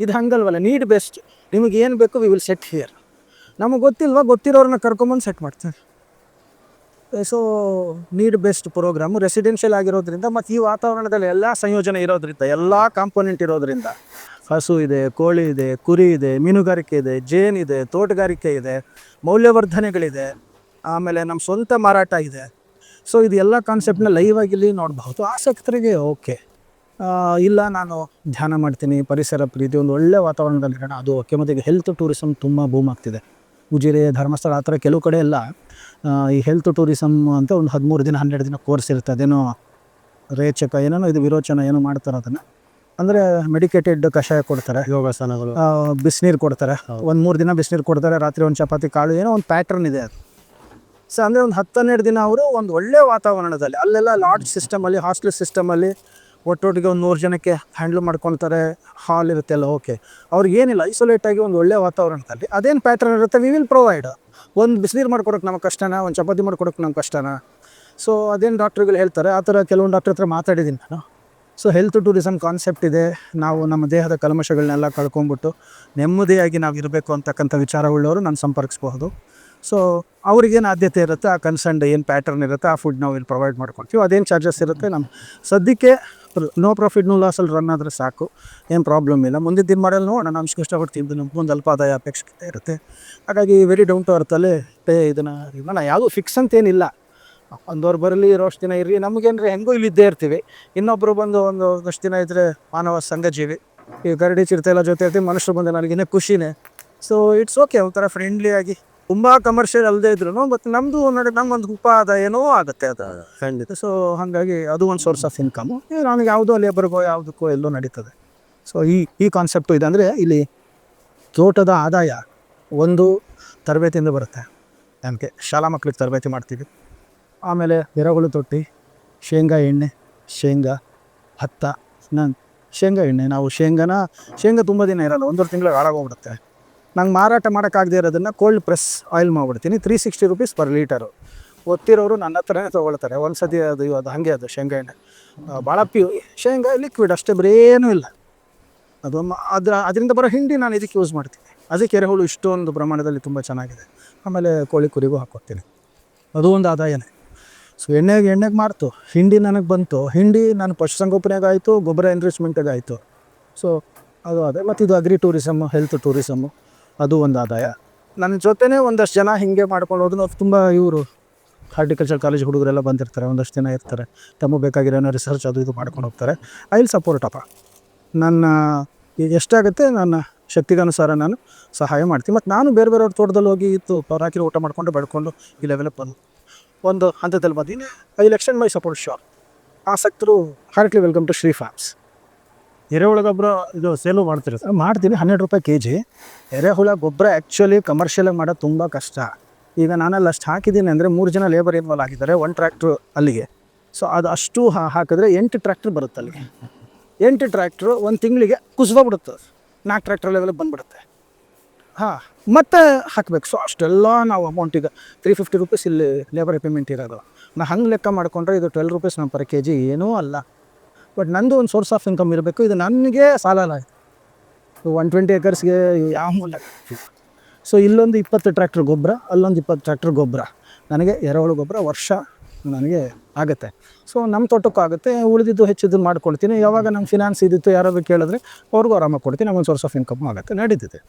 S1: ಇದು ಹಂಗಲ್ವಲ್ಲ ನೀಡ್ ಬೆಸ್ಟ್ ನಿಮಗೆ ಏನು ಬೇಕು ವಿ ವಿಲ್ ಸೆಟ್ ಹಿಯರ್ ನಮಗೆ ಗೊತ್ತಿಲ್ವ ಗೊತ್ತಿರೋರನ್ನ ಕರ್ಕೊಂಬಂದು ಸೆಟ್ ಮಾಡ್ತಾರೆ. So need best program residential ಆಗಿರೋದ್ರಿಂದ ಮತ್ತು ಈ ವಾತಾವರಣದಲ್ಲಿ ಎಲ್ಲ ಸಂಯೋಜನೆ ಇರೋದ್ರಿಂದ, ಎಲ್ಲ ಕಾಂಪೋನೆಂಟ್ ಇರೋದ್ರಿಂದ ಹಸು ಇದೆ, ಕೋಳಿ ಇದೆ, ಕುರಿ ಇದೆ, ಮೀನುಗಾರಿಕೆ ಇದೆ ಜೇನಿದೆ ತೋಟಗಾರಿಕೆ ಇದೆ, ಮೌಲ್ಯವರ್ಧನೆಗಳಿದೆ. ಆಮೇಲೆ ನಮ್ಮ ಸ್ವಂತ ಮಾರಾಟ ಇದೆ. ಸೊ ಇದು ಎಲ್ಲ ಕಾನ್ಸೆಪ್ಟ್ನ ಲೈವ್ ಆಗಿ ಇಲ್ಲಿ ನೋಡಬಹುದು. ಆಸಕ್ತರಿಗೆ ಓಕೆ ಇಲ್ಲ, ನಾನು ಧ್ಯಾನ ಮಾಡ್ತೀನಿ. ಪರಿಸರ ಪ್ರೀತಿ, ಒಂದು ಒಳ್ಳೆಯ ವಾತಾವರಣದಲ್ಲಿ ಇರೋಣ. ಅದು ಓಕೆ ಮತ್ತು ಈಗ ಹೆಲ್ತ್ ಟೂರಿಸಮ್ ತುಂಬ ಬೂಮ್ ಆಗ್ತಿದೆ. ಉಜಿರೆ, ಧರ್ಮಸ್ಥಳ, ಆ ಥರ ಕೆಲವು ಕಡೆ ಎಲ್ಲ ಈ ಹೆಲ್ತ್ ಟೂರಿಸಮ್ ಅಂತ ಒಂದು ಹದಿಮೂರು ದಿನ, ಹನ್ನೆರಡು ದಿನ ಕೋರ್ಸ್ ಇರುತ್ತೆ. ಅದೇನೋ ರೇಚಕ ಏನೇನೋ ಇದು ವಿರೋಚನ, ಏನೋ ಮಾಡ್ತಾರೆ ಅದನ್ನು. ಅಂದರೆ ಮೆಡಿಕೇಟೆಡ್ ಕಷಾಯ ಕೊಡ್ತಾರೆ.
S2: ಯೋಗಾಸನಗಳು.
S1: ಬಿಸಿನೀರು ಕೊಡ್ತಾರೆ. ಒಂದು ಮೂರು ದಿನ ಬಿಸಿನೀರು ಕೊಡ್ತಾರೆ ರಾತ್ರಿ ಒಂದು ಚಪಾತಿ ಕಾಳು ಏನೋ ಒಂದು ಪ್ಯಾಟರ್ನ್ ಇದೆ ಅದು. ಸೊ ಅಂದರೆ ಒಂದು ಹತ್ತು ಹನ್ನೆರಡು ದಿನ ಅವರು ಒಂದು ಒಳ್ಳೆಯ ವಾತಾವರಣದಲ್ಲಿ ಅಲ್ಲೆಲ್ಲ ಲಾಡ್ಜ್ ಸಿಸ್ಟಮಲ್ಲಿ ಹಾಸ್ಟೆಲ್ ಸಿಸ್ಟಮಲ್ಲಿ ಒಟ್ಟೊಟ್ಟಿಗೆ ಒಂದು ನೂರು ಜನಕ್ಕೆ ಹ್ಯಾಂಡ್ಲ್ ಮಾಡ್ಕೊಳ್ತಾರೆ ಹಾಲ್ ಇರುತ್ತೆ ಅಲ್ಲ ಓಕೆ ಅವ್ರಿಗೆ ಏನಿಲ್ಲ ಐಸೋಲೇಟ್ ಆಗಿ ಒಂದು ಒಳ್ಳೆಯ ವಾತಾವರಣದಲ್ಲಿ ಅದೇನು ಪ್ಯಾಟರ್ನ್ ಇರುತ್ತೆ ವಿ ವಿಲ್ ಪ್ರೊವೈಡ್ ಒಂದು ಬಿಸಿನೀರು ಮಾಡ್ಕೊಡೋಕೆ ನಮಗೆ ಕಷ್ಟನಾ ಒಂದು ಚಪಾತಿ ಮಾಡ್ಕೊಡೋಕೆ ನಮ್ಗೆ ಕಷ್ಟನಾ. ಸೊ ಅದೇನು ಡಾಕ್ಟ್ರುಗಳು ಹೇಳ್ತಾರೆ ಆ ಥರ ಕೆಲವೊಂದು ಡಾಕ್ಟ್ರ್ ಹತ್ರ ಮಾತಾಡಿದ್ದೀನಿ ನಾನು. ಸೊ ಹೆಲ್ತ್ ಟೂರಿಸಮ್ ಕಾನ್ಸೆಪ್ಟ್ ಇದೆ. ನಾವು ನಮ್ಮ ದೇಹದ ಕಲ್ಮಶಗಳನ್ನೆಲ್ಲ ಕಳ್ಕೊಂಡ್ಬಿಟ್ಟು ನೆಮ್ಮದಿಯಾಗಿ ನಾವು ಇರಬೇಕು ಅಂತಕ್ಕಂಥ ವಿಚಾರವುಳ್ಳವರು ನಾನು ಸಂಪರ್ಕಿಸಬಹುದು. ಸೊ ಅವ್ರಿಗೇನು ಆದ್ಯತೆ ಇರುತ್ತೆ, ಆ ಕನ್ಸರ್ನ್ ಏನು ಪ್ಯಾಟರ್ನ್ ಇರುತ್ತೆ, ಆ ಫುಡ್ ನಾವು ಇಲ್ಲಿ ಪ್ರೊವೈಡ್ ಮಾಡ್ಕೊಳ್ತೀವಿ. ಅದೇನು ಚಾರ್ಜಸ್ ಇರುತ್ತೆ ನಮ್ಮ ಸದ್ಯಕ್ಕೆ ನೋ ಪ್ರಾಫಿಟ್ ನೋ ಲಾಸಲ್ಲಿ ರನ್ ಆದರೆ ಸಾಕು. ಏನು ಪ್ರಾಬ್ಲಮ್ ಇಲ್ಲ. ಮುಂದಿನ ದಿನ ಮಾಡಲು ನೋಡೋಣ ನಾವು ಇಷ್ಟು ತಿಂದು ನಮ್ಮ ಮುಂದೆ ಅಲ್ಪ ಆದಾಯ ಅಪೇಕ್ಷೆ ಇರುತ್ತೆ. ಹಾಗಾಗಿ ವೆರಿ ಡೌನ್ ಟು ಅರ್ಥಲ್ಲಿ ಇದನ್ನು ನಾನು ಯಾವುದೂ ಫಿಕ್ಸ್ ಅಂತೇನಿಲ್ಲ ಒಂದವ್ರು ಬರಲಿ ಇರೋಷ್ಟು ದಿನ ಇರಲಿ. ನಮಗೇನ್ರಿ ಹೆಂಗೂ ಇಲ್ಲಿ ಇದ್ದೇ ಇರ್ತೀವಿ. ಇನ್ನೊಬ್ಬರು ಬಂದು ಒಂದು ಒಂದಷ್ಟು ದಿನ ಇದ್ದರೆ ಮಾನವ ಸಂಘಜೀವಿ. ಈ ಕರಡಿ ಚಿರತೆ ಎಲ್ಲ ಜೊತೆ ಇರ್ತೀವಿ ಮನುಷ್ಯರು ಬಂದು ನನಗಿನ್ನ ಖುಷಿನೇ. ಸೊ ಇಟ್ಸ್ ಓಕೆ ಒಂಥರ ಫ್ರೆಂಡ್ಲಿ ಆಗಿ. ತುಂಬ ಕಮರ್ಷಿಯಲ್ ಅಲ್ಲದೆ ಇದ್ರು ಬಟ್ ನಮ್ಮದು ನೋಡಿ ಉಪಾದ ಏನೋ ಆಗುತ್ತೆ ಅದು.
S2: ಖಂಡಿತ.
S1: ಸೊ ಹಾಗಾಗಿ ಅದು ಒಂದು ಸೋರ್ಸ್ ಆಫ್ ಇನ್ಕಮು ನನಗೆ ಯಾವುದೋ ಲೇಬರ್ಗೋ ಯಾವುದಕ್ಕೋ ಎಲ್ಲೋ ನಡೀತದೆ. ಸೊ ಈ ಈ ಕಾನ್ಸೆಪ್ಟು ಇದೆ ಅಂದರೆ ಇಲ್ಲಿ ತೋಟದ ಆದಾಯ ಒಂದು ತರಬೇತಿಯಿಂದ ಬರುತ್ತೆ. ನಮಗೆ ಶಾಲಾ ಮಕ್ಕಳಿಗೆ ತರಬೇತಿ ಮಾಡ್ತೀವಿ. ಆಮೇಲೆ ಎರೆಹುಳು ತೊಟ್ಟಿ, ಶೇಂಗಾ ಎಣ್ಣೆ, ಶೇಂಗಾ ಭತ್ತ ನನ್ ಶೇಂಗಾ ಎಣ್ಣೆ, ನಾವು ಶೇಂಗಾನ, ಶೇಂಗಾ ತುಂಬ ದಿನ ಇರಲ್ಲ, ಒಂದೂವರೆ ತಿಂಗಳು ಹಾಳಾಗೋಗ್ಬಿಡುತ್ತೆ. ನಂಗೆ ಮಾರಾಟ ಮಾಡೋಕ್ಕಾಗದೇ ಇರೋದನ್ನು ಕೋಲ್ಡ್ ಪ್ರೆಸ್ ಆಯಿಲ್ ಮಾಡಿಬಿಡ್ತೀನಿ three sixty rupees per litre ಗೊತ್ತಿರೋರು ನನ್ನ ಹತ್ರನೇ ತೊಗೊಳ್ತಾರೆ ಒಂದು ಸತಿ ಅದು ಅದು, ಹಾಗೆ ಅದು ಶೇಂಗಾ ಎಣ್ಣೆ. ಭಾಳ ಪ್ಯೂ ಶೇಂಗಾ ಲಿಕ್ವಿಡ್ ಅಷ್ಟೇ ಬರೇನೂ ಇಲ್ಲ. ಅದು ಅದರ ಅದ್ರ, ಅದರಿಂದ ಬರೋ ಹಿಂಡಿ ನಾನು ಇದಕ್ಕೆ ಯೂಸ್ ಮಾಡ್ತೀನಿ. ಅದಕ್ಕೆ ಎರೆಹುಳು ಇಷ್ಟೊಂದು ಪ್ರಮಾಣದಲ್ಲಿ ತುಂಬ ಚೆನ್ನಾಗಿದೆ. ಆಮೇಲೆ ಕೋಳಿ ಕುರಿಗೂ ಹಾಕ್ಕೊಡ್ತೀನಿ ಅದು ಒಂದು ಆದಾಯನೇ. ಸೊ ಎಣ್ಣೆಗೆ ಎಣ್ಣೆಗೆ ಮಾಡ್ತು ಹಿಂಡಿ ನನಗೆ ಬಂತು. ಹಿಂಡಿ ನಾನು ಪಶುಸಂಗೋಪನೆಗೆ ಆಯಿತು, ಗೊಬ್ಬರ ಎನ್ರಿಚ್ಮೆಂಟಿಗೆ ಆಯಿತು. ಸೊ ಅದು ಅದೇ. ಮತ್ತು ಇದು ಅಗ್ರಿ ಟೂರಿಸಮ್ ಹೆಲ್ತ್ ಟೂರಿಸಮ್ಮು ಅದು ಒಂದು ಆದಾಯ. ನನ್ನ ಜೊತೆನೇ ಒಂದಷ್ಟು ಜನ ಹಿಂಗೆ ಮಾಡ್ಕೊಂಡು ಹೋದ್ರು. ತುಂಬ ಇವರು ಹಾರ್ಟಿಕಲ್ಚರ್ ಕಾಲೇಜ್ ಹುಡುಗರೆಲ್ಲ ಬಂದಿರ್ತಾರೆ. ಒಂದಷ್ಟು ಜನ ಇರ್ತಾರೆ. ತಮ್ಮ ಬೇಕಾಗಿರೋ ರಿಸರ್ಚ್ ಅದು ಇದು ಮಾಡ್ಕೊಂಡು ಹೋಗ್ತಾರೆ. ಐ ವಿಲ್ ಸಪೋರ್ಟ್ ಅಪ್ಪ. ನನ್ನ ಎಷ್ಟಾಗುತ್ತೆ, ನನ್ನ ಶಕ್ತಿಗನುಸಾರ ನಾನು ಸಹಾಯ ಮಾಡ್ತೀನಿ. ಮತ್ತು ನಾನು ಬೇರೆ ಬೇರೆಯವ್ರ ತೋಟದಲ್ಲಿ ಹೋಗಿ ಇತ್ತು ಅವ್ರು ಹಾಕಿರೋ ಊಟ ಮಾಡಿಕೊಂಡು ಬೆಳ್ಕೊಂಡು ಈ ಲೆವೆಲಿಗೆ ಬಂದು. ಒಂದು ಹಂತದಲ್ಲಿ ಬಂದಿನಿ I extend my support sure ಆಸಕ್ತರು heartly welcome to Sri farms
S2: ಎರೆಹುಳ ಗೊಬ್ಬರ ಇದು ಸೇಲು ಮಾಡ್ತೀರಿ ಸರ್
S1: ಮಾಡ್ತೀನಿ ಹನ್ನೆರಡು ರೂಪಾಯಿ ಕೆ ಜಿ ಎರೆಹುಳ ಗೊಬ್ಬರ ಆ್ಯಕ್ಚುಲಿ ಕಮರ್ಷಿಯಲಾಗಿ ಮಾಡೋದು ತುಂಬ ಕಷ್ಟ. ಈಗ ನಾನಲ್ಲಿ ಅಷ್ಟು ಹಾಕಿದ್ದೀನಿ ಅಂದರೆ ಮೂರು ಜನ ಲೇಬರ್ ಇನ್ವಾಲ್ವ್ ಆಗಿದ್ದಾರೆ ಒಂದು ಟ್ರ್ಯಾಕ್ಟ್ರು ಅಲ್ಲಿಗೆ. ಸೊ ಅದು ಅಷ್ಟು ಹಾಕಿದ್ರೆ ಎಂಟು ಟ್ರ್ಯಾಕ್ಟ್ರ್ ಬರುತ್ತೆ ಅಲ್ಲಿಗೆ ಎಂಟು ಟ್ರ್ಯಾಕ್ಟ್ರು ಒಂದು ತಿಂಗಳಿಗೆ ಕುಸ್ಬೋಗ್ಬಿಡುತ್ತೆ ಅದು. ನಾಲ್ಕು ಟ್ರ್ಯಾಕ್ಟ್ರ್ ಲೆವೆಲಿಗೆ ಬಂದ್ಬಿಡುತ್ತೆ. ಹಾಂ, ಮತ್ತೆ ಹಾಕಬೇಕು. ಸೊ ಅಷ್ಟೆಲ್ಲ ನಾವು ಅಮೌಂಟ್ ಈಗ ತ್ರೀ ಫಿಫ್ಟಿ ರುಪೀಸ್ ಇಲ್ಲಿ ಲೇಬರ್ ಪೇಮೆಂಟ್ ಇರೋದು. ನಾ ಹಂಗೆ ಲೆಕ್ಕ ಮಾಡ್ಕೊಂಡ್ರೆ ಇದು ಟ್ವೆಲ್ ರುಪೀಸ್ ನಮ್ಮ ಪರ್ ಕೆ ಜಿ ಏನೂ ಅಲ್ಲ. ಬಟ್ ನಂದು ಒಂದು ಸೋರ್ಸ್ ಆಫ್ ಇನ್ಕಮ್ ಇರಬೇಕು. ಇದು ನನಗೆ ಸಾಲ ಅಲ್ಲ ಒನ್ ಟ್ವೆಂಟಿ ಏಕರ್ಸ್ಗೆ ಯಾವ ಮೂಲ ಸೊ ಇಲ್ಲೊಂದು ಇಪ್ಪತ್ತು ಟ್ರ್ಯಾಕ್ಟರ್ ಗೊಬ್ಬರ, ಅಲ್ಲೊಂದು ಇಪ್ಪತ್ತು ಟ್ರ್ಯಾಕ್ಟರ್ ಗೊಬ್ಬರ. ನನಗೆ ಎರೆಹುಳು ಗೊಬ್ಬರ ವರ್ಷ ನನಗೆ ಆಗುತ್ತೆ. ಸೊ ನಮ್ಮ ತೋಟಕ್ಕೂ ಆಗುತ್ತೆ. ಉಳಿದಿದ್ದು ಹೆಚ್ಚಿದ್ದು ಮಾಡ್ಕೊಳ್ತೀನಿ. ಯಾವಾಗ ನಮ್ಮ ಫಿನಾನ್ಸ್ ಇದ್ದಿತ್ತು ಯಾರಾದರೂ ಕೇಳಿದ್ರೆ ಅವ್ರಿಗೂ ಆರಾಮಾಗಿ ಕೊಡ್ತೀನಿ. ನಮಗೆ ಸೋರ್ಸ್ ಆಫ್ ಇನ್ಕಮ್ ಆಗುತ್ತೆ. ನಡೀತಿದೆ.